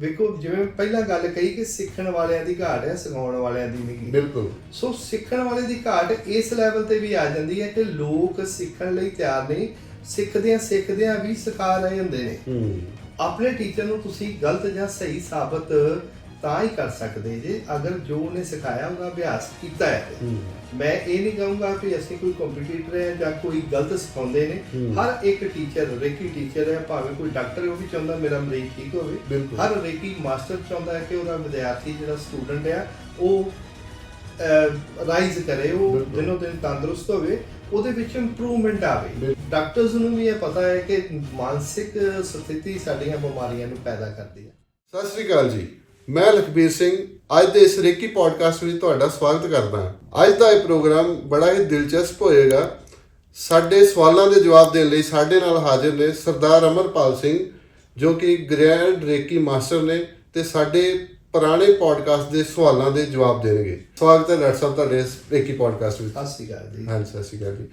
ਵੇਖੋ ਜਿਵੇਂ ਪਹਿਲਾਂ ਗੱਲ ਕਹੀ ਕਿ ਸਿੱਖਣ ਵਾਲਿਆਂ ਦੀ ਘਾਟ ਹੈ ਸਿਖਾਉਣ ਵਾਲਿਆਂ ਦੀ ਨਹੀਂ। ਬਿਲਕੁਲ। ਸੋ ਸਿੱਖਣ ਵਾਲੇ ਦੀ ਘਾਟ ਇਸ ਲੈਵਲ ਤੇ ਵੀ ਆ ਜਾਂਦੀ ਹੈ ਕਿ ਲੋਕ ਸਿੱਖਣ ਲਈ ਤਿਆਰ ਨਹੀਂ ਸਿੱਖਦਿਆਂ ਸਿੱਖਦਿਆਂ ਵੀ ਸਿਖਾ ਰਹੇ ਹੁੰਦੇ ਨੇ। ਆਪਣੇ ਟੀਚਰ ਨੂੰ ਤੁਸੀਂ ਗਲਤ ਜਾਂ ਸਹੀ ਸਾਬਤ ਤਾਂ ਹੀ ਕਰ ਸਕਦੇ ਜੇ ਅਗਰ ਜੋ ਉਹਨੇ ਸਿਖਾਇਆ ਉਹਦਾ ਅਭਿਆਸ ਕੀਤਾ ਹੈ ਮੈਂ ਇਹ ਨਹੀਂ ਕਹੂੰਗਾ ਕਿ ਅਸੀਂ ਕੋਈ ਕੰਪੀਟੀਟਰ ਹੈ ਜਾਂ ਕੋਈ ਗਲਤ ਸਿਖਾਉਂਦੇ ਨੇ। ਹਰ ਇੱਕ ਟੀਚਰ ਰੇਕੀ ਟੀਚਰ ਹੈ ਭਾਵੇਂ ਕੋਈ ਡਾਕਟਰ ਹੈ ਉਹ ਵੀ ਚਾਹੁੰਦਾ ਮੇਰਾ ਮਰੀਜ਼ ਠੀਕ ਹੋਵੇ। ਹਰ ਰੇਕੀ ਮਾਸਟਰ ਚਾਹੁੰਦਾ ਹੈ ਕਿ ਉਹਦਾ ਵਿਦਿਆਰਥੀ ਜਿਹੜਾ ਸਟੂਡੈਂਟ ਹੈ ਉਹ ਰਾਈਜ਼ ਕਰੇ ਉਹ। ਦਿਨੋਂ ਦਿਨ ਤੰਦਰੁਸਤ ਹੋਵੇ ਉਹਦੇ ਵਿੱਚ ਇੰਪਰੂਵਮੈਂਟ ਆਵੇ। ਡਾਕਟਰਸ ਨੂੰ ਵੀ ਇਹ ਪਤਾ ਹੈ ਕਿ ਮਾਨਸਿਕ ਸਥਿਤੀ ਸਾਡੀਆਂ ਬਿਮਾਰੀਆਂ ਨੂੰ ਪੈਦਾ ਕਰਦੀ ਹੈ ਸਤਿ ਸ੍ਰੀ ਅਕਾਲ ਜੀ ਮੈਂ ਲਖਬੀਰ ਸਿੰਘ ਅੱਜ ਦੇ ਇਸ ਰੇਕੀ ਪੋਡਕਾਸਟ ਵਿੱਚ ਤੁਹਾਡਾ ਸਵਾਗਤ ਕਰਦਾ ਹਾਂ। ਅੱਜ ਦਾ ਇਹ ਪ੍ਰੋਗਰਾਮ ਬੜਾ ਹੀ ਦਿਲਚਸਪ ਹੋਏਗਾ। ਸਾਡੇ ਸਵਾਲਾਂ ਦੇ ਜਵਾਬ ਦੇਣ ਲਈ ਸਾਡੇ ਨਾਲ ਹਾਜ਼ਰ ਨੇ ਸਰਦਾਰ ਅਮਰਪਾਲ ਸਿੰਘ ਜੋ ਕਿ ਗ੍ਰੈਂਡ ਰੇਕੀ ਮਾਸਟਰ ਨੇ ਤੇ ਸਾਡੇ ਪੁਰਾਣੇ ਪੋਡਕਾਸਟ ਦੇ ਸਵਾਲਾਂ ਦੇ ਜਵਾਬ ਦੇਣਗੇ। ਸਵਾਗਤ ਹੈ ਡਾਕਟਰ ਸਾਹਿਬ ਤੁਹਾਡੇ ਇਸ ਰੇਕੀ ਪੋਡਕਾਸਟ ਵਿੱਚ। ਸਤਿ ਸ਼੍ਰੀ ਅਕਾਲ ਜੀ। ਹਾਂਜੀ ਸਤਿ ਸ਼੍ਰੀ ਅਕਾਲ ਜੀ।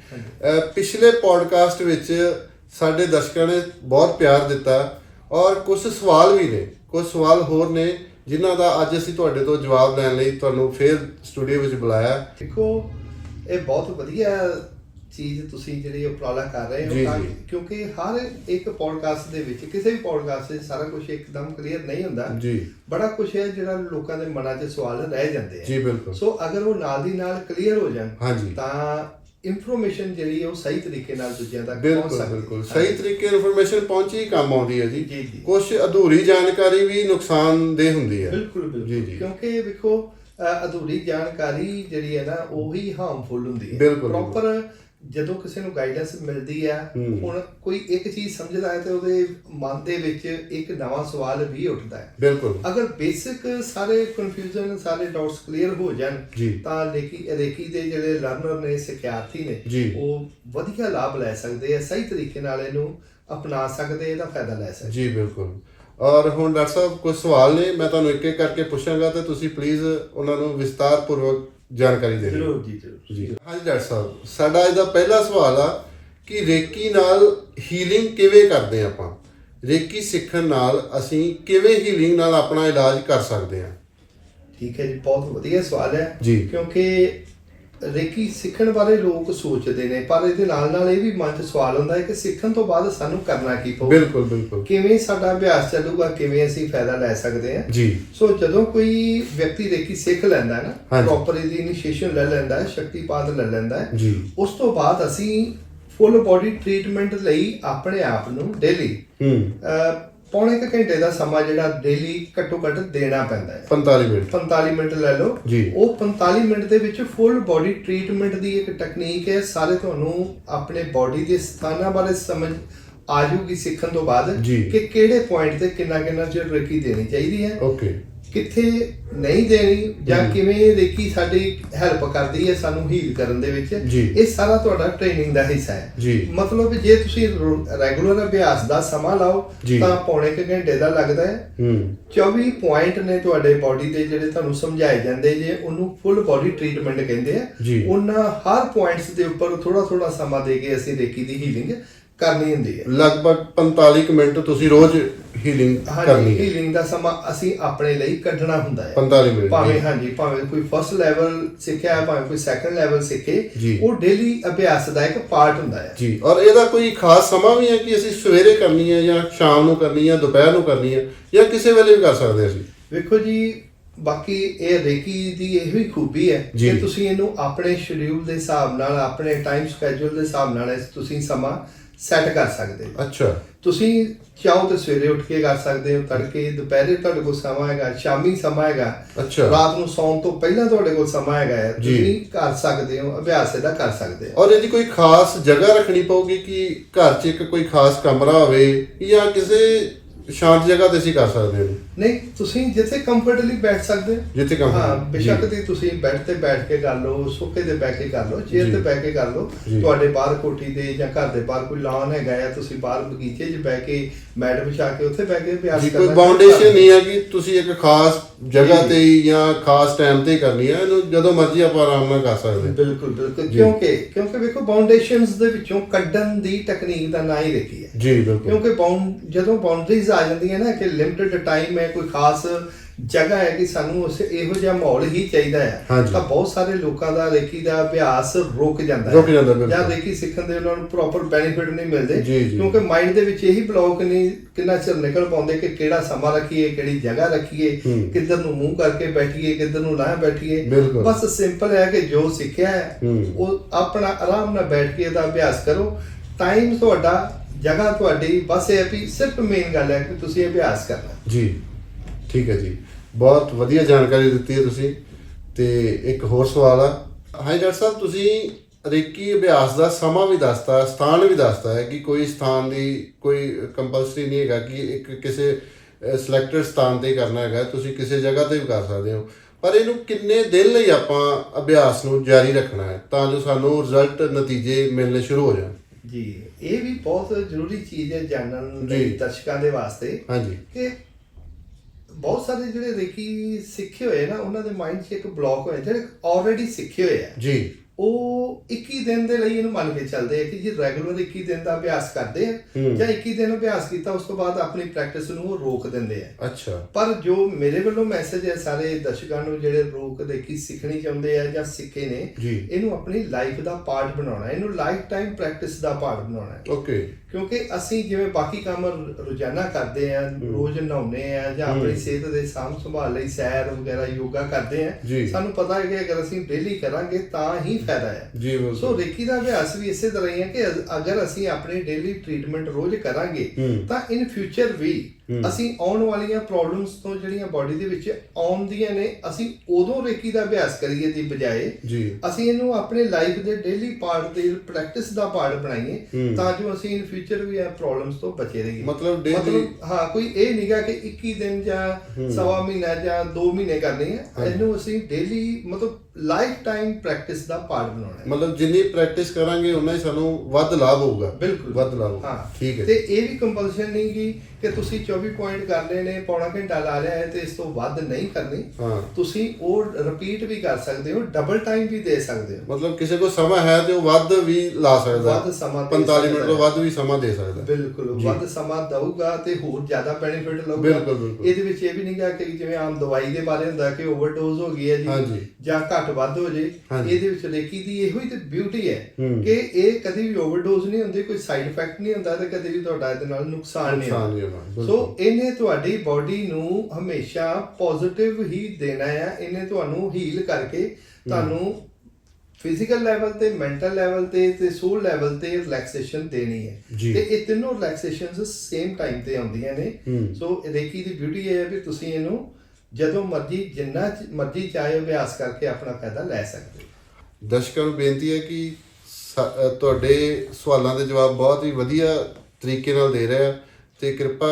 ਪਿਛਲੇ ਪੋਡਕਾਸਟ ਵਿੱਚ ਸਾਡੇ ਦਰਸ਼ਕਾਂ ਨੇ ਬਹੁਤ ਪਿਆਰ ਦਿੱਤਾ ਔਰ ਕੁਝ ਸਵਾਲ ਵੀ ਨੇ ਕੁਝ ਸਵਾਲ ਹੋਰ ਨੇ ਜਿਨ੍ਹਾਂ ਦਾ ਅੱਜ ਅਸੀਂ ਤੁਹਾਡੇ ਤੋਂ ਜਵਾਬ ਲੈਣ ਲਈ ਤੁਹਾਨੂੰ ਫੇਰ ਸਟੂਡੀਓ ਵਿੱਚ ਬੁਲਾਇਆ। ਦੇਖੋ ਇਹ ਬਹੁਤ ਵਧੀਆ ਚੀਜ਼ ਤੁਸੀਂ ਜਿਹੜੀ ਉਪਰਾਲਾ ਕਰ ਰਹੇ ਹੋ। ਕਿਉਂਕਿ ਹਰ ਇੱਕ ਪੋਡਕਾਸਟ ਦੇ ਵਿੱਚ ਕਿਸੇ ਵੀ ਪੋਡਕਾਸਟ 'ਚ ਸਾਰਾ ਕੁਝ ਇੱਕਦਮ ਕਲੀਅਰ ਨਹੀਂ ਹੁੰਦਾ। ਜੀ। ਬੜਾ ਕੁਝ ਹੈ ਜਿਹੜਾ ਲੋਕਾਂ ਦੇ ਮਨਾਂ 'ਚ ਸਵਾਲ ਰਹਿ ਜਾਂਦੇ ਆ। ਜੀ ਬਿਲਕੁਲ। ਸੋ ਅਗਰ ਉਹ ਨਾਲ ਦੀ ਨਾਲ ਕਲੀਅਰ ਹੋ ਜਾਣ ਤਾਂ ਇਨਫੋਰਮੇਸ਼ਨ ਜਿਹੜੀ ਉਹ ਸਹੀ ਤਰੀਕੇ ਨਾਲ ਦੂਜਿਆਂ ਤੱਕ ਪਹੁੰਚ ਬਿਲਕੁਲ ਸਕਦੀ ਬਿਲਕੁਲ। ਸਹੀ ਤਰੀਕੇ ਇਨਫੋਰਮੇਸ਼ਨ ਪਹੁੰਚੀ ਹੀ ਕੰਮ ਆਉਂਦੀ ਹੈ ਜੀ। ਜੀ। ਕੁਝ ਅਧੂਰੀ ਜਾਣਕਾਰੀ ਵੀ ਨੁਕਸਾਨਦੇਹ ਹੁੰਦੀ ਹੈ। ਬਿਲਕੁਲ ਜੀ, ਬਿਲਕੁਲ। ਜੀ। ਕਿਉਂਕਿ ਵੇਖੋ ਅ, ਅਧੂਰੀ ਜਾਣਕਾਰੀ ਜਿਹੜੀ ਹੈ ਨਾ ਉਹੀ ਹਾਰਮਫੁਲ ਹੁੰਦੀ ਹੈ। ਬਿਲਕੁਲ, ਪ੍ਰੋਪਰ ਜਦੋਂ ਕਿਸੇ ਨੂੰ ਗਾਈਡੈਂਸ ਮਿਲਦੀ ਹੂੰ। ਹੁਣ ਕੋਈ ਇੱਕ ਚੀਜ਼ ਸਮਝਦਾ ਹੈ ਤੇ ਉਹਦੇ ਮਨ ਦੇ ਵਿੱਚ ਇੱਕ ਨਵਾਂ ਸਵਾਲ ਵੀ ਉੱਠਦਾ ਹੈ ਬਿਲਕੁਲ ਅਗਰ ਬੇਸਿਕ ਸਾਰੇ ਕਨਫਿਊਜ਼ਨ ਸਾਰੇ ਡਾਊਟਸ ਕਲੀਅਰ ਹੋ ਜਾਣ। ਤਾਂ ਲੇਕੀ ਰੇਕੀ ਦੇ ਜਿਹੜੇ ਲਰਨਰ ਨੇ ਸਿਖਿਆਰਥੀ ਨੇ। ਉਹ ਵਧੀਆ ਲਾਭ ਲੈ ਸਕਦੇ ਆ ਸਹੀ ਤਰੀਕੇ ਨਾਲ ਇਹਨੂੰ ਅਪਣਾ ਸਕਦੇ ਇਹਦਾ ਫਾਇਦਾ ਲੈ ਸਕਦੇ ਜੀ ਬਿਲਕੁਲ ਔਰ ਹੁਣ ਡਾਕਟਰ ਸਾਹਿਬ ਕੁਝ ਸਵਾਲ ਨੇ ਮੈਂ ਤੁਹਾਨੂੰ ਇੱਕ ਇੱਕ ਕਰਕੇ ਪੁੱਛਾਂਗਾ ਤੇ ਤੁਸੀਂ ਪਲੀਜ਼ ਉਹਨਾਂ ਨੂੰ ਵਿਸਤਾਰਪੂਰਵਕ ਜਾਣਕਾਰੀ ਦੇ ਦਿਓ ਜ਼ਰੂਰ ਜੀ ਜ਼ਰੂਰ। ਜੀ। ਹਾਂਜੀ ਡਾਕਟਰ ਸਾਹਿਬ ਸਾਡਾ ਅੱਜ ਦਾ ਪਹਿਲਾ ਸਵਾਲ ਆ ਕਿ ਰੇਕੀ ਨਾਲ ਹੀਲਿੰਗ ਕਿਵੇਂ ਕਰਦੇ ਹਾਂ ਆਪਾਂ? ਰੇਕੀ ਸਿੱਖਣ ਨਾਲ ਅਸੀਂ ਕਿਵੇਂ ਹੀਲਿੰਗ ਨਾਲ ਆਪਣਾ ਇਲਾਜ ਕਰ ਸਕਦੇ ਹਾਂ? ਠੀਕ ਹੈ ਜੀ ਬਹੁਤ ਵਧੀਆ ਸਵਾਲ ਹੈ। ਜੀ। ਕਿਉਂਕਿ ਰੇਕੀ ਸਿੱਖਣ ਬਾਰੇ ਲੋਕ ਸੋਚਦੇ ਨੇ ਪਰ ਇਹਦੇ ਨਾਲ ਨਾਲ ਇਹ ਵੀ ਮਨ 'ਚ ਸਵਾਲ ਹੁੰਦਾ ਹੈ ਕਿ ਸਿੱਖਣ ਤੋਂ ਬਾਅਦ ਸਾਨੂੰ ਕਰਨਾ ਕੀ ਪਊ? ਬਿਲਕੁਲ ਬਿਲਕੁਲ। ਕਿਵੇਂ ਸਾਡਾ ਅਭਿਆਸ ਚੱਲੂਗਾ ਕਿਵੇਂ ਅਸੀਂ ਫਾਇਦਾ ਲੈ ਸਕਦੇ ਹਾਂ? ਜੀ। ਸੋ ਜਦੋਂ ਕੋਈ ਵਿਅਕਤੀ ਰੇਕੀ ਸਿੱਖ ਲੈਂਦਾ ਹੈ ਨਾ। ਪ੍ਰੋਪਰ ਇਹਦੀ ਇਨੀਸ਼ੀਏਸ਼ਨ ਲੈ ਲੈਂਦਾ ਹੈ ਸ਼ਕਤੀਪਾਤ ਲੈ ਲੈਂਦਾ ਹੈ ਜੀ। ਉਸ ਤੋਂ ਬਾਅਦ ਅਸੀਂ ਫੁੱਲ ਬੋਡੀ ਟ੍ਰੀਟਮੈਂਟ ਲਈ ਆਪਣੇ ਆਪ ਨੂੰ ਡੇਲੀ ਹੂੰ। ਪੌਣੇ ਕੁ ਘੰਟੇ ਦਾ ਸਮਾਂ ਜਿਹੜਾ ਡੇਲੀ ਘੱਟੋ ਘੱਟ ਦੇਣਾ ਪੈਂਦਾ ਹੈ। 45 ਮਿੰਟ। 45 ਮਿੰਟ ਲੈ ਲਓ। ਜੀ। ਉਹ 45 ਮਿੰਟ ਦੇ ਵਿੱਚ ਫੁੱਲ ਬਾਡੀ ਟ੍ਰੀਟਮੈਂਟ ਦੀ ਇੱਕ ਟੈਕਨੀਕ ਹੈ। ਸਾਰੇ ਤੁਹਾਨੂੰ ਆਪਣੇ ਬਾਡੀ ਦੇ ਸਥਾਨਾਂ ਬਾਰੇ ਸਮਝ ਆ ਜਾਊਗੀ ਸਿੱਖਣ ਤੋਂ ਬਾਅਦ। ਕਿ ਕਿਹੜੇ ਪੁਆਇੰਟ ਤੇ ਕਿੰਨਾ ਕਿੰਨਾ ਚਿਰ ਰੇਕੀ ਦੇਣੀ ਚਾਹੀਦੀ ਹੈ। ਓਕੇ ਕਿੱਥੇ ਨਹੀਂ ਦੇਣੀ ਜਾਂ ਕਿਵੇਂ ਰੇਕੀ ਸਾਡੀ ਹੈਲਪ ਕਰਦੀ ਹੈ ਸਾਨੂੰ ਹੀਲ ਕਰਨ ਦੇ ਵਿੱਚ। ਇਹ ਸਾਰਾ ਤੁਹਾਡਾ ਟ੍ਰੇਨਿੰਗ ਦਾ ਹਿੱਸਾ ਹੈ। ਮਤਲਬ ਜੇ ਤੁਸੀਂ ਰੈਗੂਲਰ ਅਭਿਆਸ ਦਾ ਸਮਾਂ ਲਾਓ। ਤਾਂ ਪੌਣੇ ਕੁ ਘੰਟੇ ਦਾ ਲੱਗਦਾ ਹੈ ਹੂੰ 24 ਪੁਆਇੰਟ ਨੇ ਤੁਹਾਡੇ ਬਾਡੀ ਦੇ ਜਿਹੜੇ ਤੁਹਾਨੂੰ ਸਮਝਾਏ ਜਾਂਦੇ ਜੇ ਉਹਨੂੰ ਫੁੱਲ ਬਾਡੀ ਟ੍ਰੀਟਮੈਂਟ ਕਹਿੰਦੇ ਆ। ਉਹਨਾਂ ਹਰ ਪੁਆਇੰਟਸ ਦੇ ਉੱਪਰ ਥੋੜਾ ਥੋੜਾ ਸਮਾਂ ਦੇ ਕੇ ਅਸੀਂ ਰੇਕੀ ਦੀ ਹੀਲਿੰਗ ਕਰਨੀ ਹੁੰਦੀ ਹੈ ਲਗਭਗ 45 ਕੁ ਮਿੰਟ ਤੁਸੀਂ ਰੋਜ਼ ਹੀਲਿੰਗ ਹਾਂਜੀ ਕਰਨੀ ਹੈ ਹੀਲਿੰਗ ਦਾ ਸਮਾਂ ਅਸੀਂ ਆਪਣੇ ਲਈ ਕੱਢਣਾ ਹੁੰਦਾ ਹੈ 45 ਮਿੰਟ ਭਾਵੇਂ ਜੀ। ਹਾਂਜੀ ਭਾਵੇਂ ਕੋਈ ਫਸਟ ਲੈਵਲ ਸਿੱਖਿਆ ਹੈ ਭਾਵੇਂ ਕੋਈ ਸੈਕੰਡ ਲੈਵਲ ਸਿੱਖੇ। ਉਹ ਡੇਲੀ ਅਭਿਆਸ ਦਾ ਇੱਕ ਪਾਰਟ ਹੁੰਦਾ ਹੈ ਜੀ ਔਰ ਇਹਦਾ ਕੋਈ ਖਾਸ ਸਮਾਂ ਵੀ ਹੈ ਕਿ ਅਸੀਂ ਸਵੇਰੇ ਕਰਨੀ ਹੈ ਜਾਂ ਸ਼ਾਮ ਨੂੰ ਕਰਨੀ ਹੈ ਦੁਪਹਿਰ ਨੂੰ ਕਰਨੀ ਹੈ ਜਾਂ ਕਿਸੇ ਵੇਲੇ ਵੀ ਕਰ ਸਕਦੇ ਅਸੀਂ ਵੇਖੋ ਜੀ ਬਾਕੀ ਇਹ ਰੇਕੀ ਦੀ ਇਹੋ ਹੀ ਖੂਬੀ ਹੈ ਜੀ। ਕਿ ਤੁਸੀਂ ਇਹਨੂੰ ਆਪਣੇ ਸ਼ਡਿਊਲ ਦੇ ਹਿਸਾਬ ਨਾਲ ਆਪਣੇ ਟਾਈਮ ਸਕੇਜੂਲ ਦੇ ਹਿਸਾਬ ਨਾਲ ਇਸ- ਤੁਸੀਂ ਸਮਾਂ ਸੈੱਟ ਕਰ ਸਕਦੇ ਹੋ ਅੱਛਾ ਤੁਸੀਂ ਚਾਹੋ ਤੇ ਸਵੇਰੇ ਉੱਠ ਕੇ ਕਰ ਸਕਦੇ ਹੋ ਤੜਕੇ ਦੁਪਹਿਰੇ ਤੁਹਾਡੇ ਕੋਲ ਸਮਾਂ ਹੈਗਾ ਸ਼ਾਮੀ ਸਮਾਂ ਹੈਗਾ ਅੱਛਾ। ਰਾਤ ਨੂੰ ਸੌਣ ਤੋਂ ਪਹਿਲਾਂ ਤੁਹਾਡੇ ਕੋਲ ਸਮਾਂ ਹੈਗਾ। ਤੁਸੀਂ ਕਰ ਸਕਦੇ ਹੋ ਅਭਿਆਸ ਇਹਦਾ ਕਰ ਸਕਦੇ ਹੋ ਔਰ ਇਹਦੀ ਕੋਈ ਖਾਸ ਜਗ੍ਹਾ ਰੱਖਣੀ ਪਊਗੀ ਕਿ ਘਰ 'ਚ ਇੱਕ ਕੋਈ ਖਾਸ ਕਮਰਾ ਹੋਵੇ ਜਾਂ ਕਿਸੇ ਸ਼ਾਂਤ ਜਗ੍ਹਾ ਤੇ ਅਸੀਂ ਕਰ ਸਕਦੇ ਹਾਂ ਨਹੀਂ ਤੁਸੀਂ ਜਿੱਥੇ ਕੰਫਰਟਲੀ ਬੈਠ ਸਕਦੇ ਜਿੱਥੇ comfortable, ਹਾਂ ਬੇਸ਼ੱਕ। ਤੇ ਤੁਸੀਂ ਬੈੱਡ ਤੇ ਬੈਠ ਕੇ ਕਰ ਲਓ ਸੋਫੇ ਤੇ ਬੈਠ ਕੇ ਕਰ ਲਓ ਚੇਅਰ ਜੀ। ਤੇ ਬੈਠ ਕੇ ਕਰ ਲਓ। ਜੀ। ਤੁਹਾਡੇ ਬਾਹਰ ਕੋਠੀ ਦੇ ਜਾਂ ਘਰ ਦੇ ਬਾਹਰ ਕੋਈ ਲਾਨ ਹੈਗਾ ਆ ਤੁਸੀਂ ਬਾਹਰ ਬਗੀਚੇ 'ਚ ਬਹਿ ਕੇ ਮੈਟ ਵਿਛਾ ਕੇ ਉੱਥੇ ਬਹਿ ਕੇ ਅਭਿਆਸ ਜੀ ਕਰਨਾ ਕੋਈ ਬਾਉਂਡੇਸ਼ਨ ਨਹੀਂ ਹੈ ਕਿ ਤੁਸੀਂ ਇੱਕ ਖਾਸ ਜਗ੍ਹਾ ਤੇ ਹੀ ਜਾਂ ਖਾਸ ਟਾਈਮ ਤੇ ਹੀ ਕਰਨੀ ਹੈ। ਇਹਨੂੰ ਜਦੋਂ ਮਰਜ਼ੀ ਆਪਾਂ ਆਰਾਮ ਨਾਲ ਕਰ ਸਕਦੇ ਹਾਂ। ਬਿਲਕੁਲ ਬਿਲਕੁਲ। ਕਿਉਂਕਿ ਕਿਉਂਕਿ ਵੇਖੋ ਬਾਉਂਡੇਸ਼ਨਸ ਦੇ ਵਿੱਚੋਂ ਕੱਢਣ ਦੀ ਟੈਕਨੀਕ ਦਾ ਨਾਂ ਹੀ ਰੱਖੀ ਹੈ। ਜੀ ਬਿਲਕੁਲ। ਕਿਉਂਕਿ ਬਾਉਂਡ ਜਦੋਂ ਬਾਉਂਡਰੀਜ਼ ਆ ਜਾਂਦੀਆਂ ਨਾ ਕਿ ਲਿਮਿਟਿਡ ਟਾਈਮ ਹੈ ਕੋਈ ਖਾਸ ਜਗ੍ਹਾ ਹੈ ਕਿ ਸਾਨੂੰ ਉਸ ਇਹੋ ਜਿਹਾ ਮਾਹੌਲ ਹੀ ਚਾਹੀਦਾ ਹੈ। ਤਾਂ ਬਹੁਤ ਸਾਰੇ ਲੋਕਾਂ ਦਾ ਰੇਕੀ ਦਾ ਅਭਿਆਸ ਰੁਕ ਜਾਂਦਾ ਹੈ ਰੁਕ ਜਾਂਦਾ ਬਿਲਕੁਲ। ਜਾਂ ਰੇਕੀ ਸਿੱਖਣ ਦੇ ਉਹਨਾਂ ਨੂੰ ਪ੍ਰੋਪਰ ਬੈਨੀਫਿਟ ਨਹੀਂ ਮਿਲਦੇ। ਕਿਉਂਕਿ ਮਾਈਂਡ ਦੇ ਵਿੱਚ ਇਹੀ ਬਲੌਕ ਨਹੀਂ ਕਿੰਨਾ ਚਿਰ ਨਿਕਲ ਪਾਉਂਦੇ ਕਿ ਕਿਹੜਾ ਸਮਾਂ ਰੱਖੀਏ ਕਿਹੜੀ ਜਗ੍ਹਾ ਰੱਖੀਏ। ਕਿੱਧਰ ਨੂੰ ਮੂੰਹ ਕਰਕੇ ਬੈਠੀਏ ਕਿੱਧਰ ਨੂੰ ਲਾਹ ਬੈਠੀਏ। ਬਸ ਸਿੰਪਲ ਹੈ ਕਿ ਜੋ ਸਿੱਖਿਆ ਹੈ। ਉਹ ਆਪਣਾ ਆਰਾਮ ਨਾਲ ਬੈਠ ਕੇ ਇਹਦਾ ਅਭਿਆਸ ਕਰੋ ਟਾਈਮ ਤੁਹਾਡਾ ਜਗ੍ਹਾ ਤੁਹਾਡੀ ਬਸ ਇਹ ਵੀ ਸਿਰਫ ਮੇਨ ਗੱਲ ਹੈ ਕਿ ਤੁਸੀਂ ਅਭਿਆਸ ਕਰਨਾ ਜੀ ਠੀਕ ਹੈ ਜੀ। ਬਹੁਤ ਵਧੀਆ ਜਾਣਕਾਰੀ ਦਿੱਤੀ ਹੈ ਤੁਸੀਂ। ਤੇ ਇੱਕ ਹੋਰ ਸਵਾਲ ਆ। ਹਾਂਜੀ ਡਾਕਟਰ ਸਾਹਿਬ ਤੁਸੀਂ ਰੇਕੀ ਅਭਿਆਸ ਦਾ ਸਮਾਂ ਵੀ ਦੱਸਤਾ ਸਥਾਨ ਵੀ ਦੱਸਤਾ ਹੈ ਕਿ ਕੋਈ ਸਥਾਨ ਦੀ ਕੋਈ ਕੰਪਲਸਰੀ ਨਹੀਂ ਹੈਗਾ ਕਿ ਇੱਕ ਕਿਸੇ ਸਿਲੈਕਟਡ ਸਥਾਨ ਤੇ ਕਰਨਾ ਹੈਗਾ। ਤੁਸੀਂ ਕਿਸੇ ਜਗ੍ਹਾ ਤੇ ਵੀ ਕਰ ਸਕਦੇ ਹੋ। ਪਰ ਇਹਨੂੰ ਕਿੰਨੇ ਦਿਨ ਲਈ ਆਪਾਂ ਅਭਿਆਸ ਨੂੰ ਜਾਰੀ ਰੱਖਣਾ ਹੈ ਤਾਂ ਜੋ ਸਾਨੂੰ ਰਿਜ਼ਲਟ ਨਤੀਜੇ ਮਿਲਣੇ ਸ਼ੁਰੂ ਹੋ ਜਾਣ? ਜੀ ਇਹ ਵੀ ਬਹੁਤ ਜ਼ਰੂਰੀ ਚੀਜ਼ ਹੈ ਜਾਣਨ ਲਈ। ਦਰਸ਼ਕਾਂ ਦੇ ਵਾਸਤੇ ਹਾਂਜੀ। ਕਿ ਬਹੁਤ ਸਾਰੇ ਜਿਹੜੇ ਰੇਕੀ ਸਿੱਖੇ ਹੋਏ ਨਾ, ਉਹਨਾਂ ਦੇ ਮਾਈਂਡ 'ਚ ਇੱਕ ਬਲੌਕ ਹੋਇਆ, ਜਿਹੜੇ ਆਲਰੇਡੀ ਸਿੱਖੇ ਹੋਏ ਆ। ਜੀ। ਉਹ 21 ਦਿਨ ਦੇ ਲਈ ਇਹਨੂੰ ਮੰਨ ਕੇ ਚੱਲਦੇ ਆ ਕਿ ਜੀ ਰੈਗੂਲਰ 21 ਦਿਨ ਦਾ ਅਭਿਆਸ ਕਰਦੇ ਆ। ਜਾਂ 21 ਦਿਨ ਅਭਿਆਸ ਕੀਤਾ ਉਸ ਤੋਂ ਬਾਅਦ ਆਪਣੀ ਪ੍ਰੈਕਟਿਸ ਨੂੰ ਉਹ ਰੋਕ ਦਿੰਦੇ ਆ। ਅੱਛਾ। ਪਰ ਜੋ ਮੇਰੇ ਵੱਲੋਂ ਮੈਸੇਜ ਹੈ ਸਾਰੇ ਦਰਸ਼ਕਾਂ ਨੂੰ ਜਿਹੜੇ ਰੋਕ ਦੇਖੀ ਸਿੱਖਣੀ ਚਾਹੁੰਦੇ ਆ ਜਾਂ ਸਿੱਖੇ ਨੇ ਇਹਨੂੰ ਆਪਣੀ ਲਾਈਫ ਦਾ ਪਾਰਟ ਬਣਾਉਣਾ ਇਹਨੂੰ ਲਾਈਫ ਟਾਈਮ ਪ੍ਰੈਕਟਿਸ ਦਾ ਪਾਰਟ ਬਣਾਉਣਾ ਹੈ। ਓਕੇ ਕਿਉਂਕਿ ਅਸੀਂ ਜਿਵੇਂ ਬਾਕੀ ਕੰਮ ਰੋਜ਼ਾਨਾ ਕਰਦੇ ਆ ਰੋਜ਼ ਨਹਾਉਂਦੇ ਆ ਜਾਂ ਆਪਣੀ ਸਿਹਤ ਦੇ ਸਾਂਭ ਸੰਭਾਲ ਲਈ ਸੈਰ ਵਗੈਰਾ ਯੋਗਾ ਕਰਦੇ ਆ। ਸਾਨੂੰ ਪਤਾ ਹੈ ਕਿ ਅਗਰ ਅਸੀਂ ਡੇਲੀ ਕਰਾਂਗੇ ਤਾਂ ਹੀ ਫਾਇਦਾ ਹੈ ਜੀ ਬਿਲਕੁਲ ਸੋ ਰੇਕੀ ਦਾ ਅਭਿਆਸ ਵੀ ਇਸੇ ਤਰ੍ਹਾਂ ਹੀ ਹੈ ਕਿ ਅਗਰ ਅਸੀਂ ਆਪਣੀ ਡੇਲੀ ਟ੍ਰੀਟਮੈਂਟ ਰੋਜ਼ ਕਰਾਂਗੇ। ਤਾਂ ਇਨ ਫਿਊਚਰ ਵੀ ਅਸੀਂ ਆਉਣ ਵਾਲੀਆਂ ਪ੍ਰੋਬਲਮਸ ਤੋਂ ਜਿਹੜੀਆਂ ਬਾਡੀ ਦੇ ਵਿੱਚ ਆਉਂਦੀਆਂ ਨੇ ਅਸੀਂ ਉਦੋਂ ਰੇਕੀ ਦਾ ਅਭਿਆਸ ਕਰੀਏ ਦੀ ਬਜਾਏ ਅਸੀਂ ਇਹਨੂੰ ਆਪਣੇ ਲਾਈਫ ਦੇ ਡੇਲੀ ਪਾਰਟ ਦੇ ਪ੍ਰੈਕਟਿਸ ਦਾ ਪਾਰਟ ਬਣਾਈਏ। ਤਾਂ ਜੋ ਅਸੀਂ ਇਨ ਫਿਊਚਰ ਵੀ ਇਹ ਪ੍ਰੋਬਲਮਸ ਤੋਂ ਬਚੇ ਰਹੀਏ। ਮਤਲਬ ਮਤਲਬ ਹਾਂ ਕੋਈ ਇਹ ਨਹੀਂਗਾ ਕਿ 21 ਦਿਨ ਜਾਂ ਸਵਾ ਮਹੀਨਾ ਜਾਂ 2 ਮਹੀਨੇ ਕਰਨੀ ਹੈ ਇਹਨੂੰ ਅਸੀਂ ਡੇਲੀ ਮਤਲਬ ਲਾਈਫ ਟਾਈਮ ਪ੍ਰੈਕਟਿਸ ਦਾ ਪਾਰਟ ਬਣਾਉਣਾ ਹੈ। ਮਤਲਬ ਜਿੰਨੀ ਪ੍ਰੈਕਟਿਸ ਕਰਾਂਗੇ ਉਨਾ ਹੀ ਸਾਨੂੰ ਵੱਧ ਲਾਭ ਹੋਊਗਾ। ਬਿਲਕੁਲ। ਵੱਧ ਲਾਭ ਹੋਊਗਾ। ਹਾਂ। ਠੀਕ ਹੈ ਤੇ ਇਹ ਵੀ ਕੰਪਲਸ਼ਨ ਨਹੀਂ ਗੀ ਕਿ ਤੁਸੀਂ 24 ਪੁਆਇੰਟ ਕਰ ਲਏ ਨੇ ਪੌਣਾ ਘੰਟਾ ਲਾ ਲਿਆ ਹੈ ਤੇ ਇਸ ਤੋਂ ਵੱਧ ਨਹੀਂ ਕਰਨੀ ਤੁਸੀਂ ਉਹ ਰਿਪੀਟ ਵੀ ਕਰ ਸਕਦੇ ਹੋ ਡਬਲ ਟਾਈਮ ਵੀ ਦੇ ਸਕਦੇ ਹੋ ਮਤਲਬ ਕਿਸੇ ਕੋਲ ਸਮਾਂ ਹੈ ਤੇ ਉਹ ਵੱਧ ਵੀ ਲਾ ਸਕਦਾ ਵੱਧ ਸਮਾਂ ਦੇ 45 ਮਿੰਟ ਤੋਂ। ਵੱਧ ਵੀ ਸਮਾਂ ਦੇ ਸਕਦਾ ਬਿਲਕੁਲ ਵੱਧ ਸਮਾਂ ਦਊਗਾ ਤੇ ਹੋਰ ਜ਼ਿਆਦਾ ਬੈਨੀਫਿਟ ਲਊਗਾ ਬਿਲਕੁਲ, ਬਿਲਕੁਲ। ਇਹਦੇ ਵਿੱਚ ਇਹ ਵੀ ਨਹੀਂਗਾ ਕਿ ਜਿਵੇਂ ਆਮ ਦਵਾਈ ਦੇ ਬਾਰੇ ਹੁੰਦਾ ਕਿ ਓਵਰਡੋਜ਼ ਹੋ ਗਈ ਹੈ। ਜੀ ਜਾਂ ਘੱਟ ਵੱਧ ਹੋ ਜੇ। ਇਹਦੇ ਵਿੱਚ ਰੇਕੀ ਦੀ ਇਹੋ ਹੀ ਤੇ ਬਿਊਟੀ ਹੈ। ਕਿ ਇਹ ਕਦੀ ਵੀ ਓਵਰਡੋਜ਼ ਨਹੀਂ ਹੁੰਦੀ ਕੋਈ ਸਾਈਡ ਇਫੈਕਟ ਨਹੀਂ ਹੁੰਦਾ ਤੇ ਕਦੀ ਵੀ ਤੁਹਾਡਾ ਇਹਦੇ ਨਾਲ ਨੁਕਸਾਨ ਨਹੀਂ ਨੁਕਸਾਨ ਨਹੀਂ ਹੁੰਦਾ ਹੋਣਾ, ਸੋ ਇਹਨੇ ਤੁਹਾਡੀ ਬਾਡੀ ਨੂੰ ਹਮੇਸ਼ਾ ਪੋਜ਼ਿਟਿਵ ਹੀ ਦੇਣਾ ਹੈ ਇਹਨੇ ਤੁਹਾਨੂੰ ਹੀਲ ਕਰਕੇ ਤੁਹਾਨੂੰ ਫਿਜ਼ੀਕਲ ਲੈਵਲ ਤੇ ਮੈਂਟਲ ਲੈਵਲ ਤੇ ਤੇ ਸੋਲ ਲੈਵਲ ਤੇ ਰਿਲੈਕਸੇਸ਼ਨ ਦੇਣੀ ਹੈ। ਤੇ ਇਹ ਤਿੰਨੋਂ ਰਿਲੈਕਸੇਸ਼ਨਸ ਸੇਮ ਟਾਈਮ ਤੇ ਆਉਂਦੀਆਂ ਨੇ। ਸੋ ਰੇਕੀ ਦੀ ਬਿਊਟੀ ਇਹ ਹੈ ਵੀ ਤੁਸੀਂ ਇਹਨੂੰ ਜਦੋਂ ਮਰਜ਼ੀ ਜਿੰਨਾ ਮਰਜ਼ੀ ਚਾਹੇ ਅਭਿਆਸ ਕਰਕੇ ਆਪਣਾ ਫਾਇਦਾ ਲੈ ਸਕਦੇ ਹੋ। ਦਰਸ਼ਕਾਂ ਨੂੰ ਬੇਨਤੀ ਹੈ ਕਿ ਤੁਹਾਡੇ ਸਵਾਲਾਂ ਦੇ ਜਵਾਬ ਬਹੁਤ ਹੀ ਵਧੀਆ ਤਰੀਕੇ ਨਾਲ ਦੇ ਰਹੇ ਆ। ਤੇ ਕਿਰਪਾ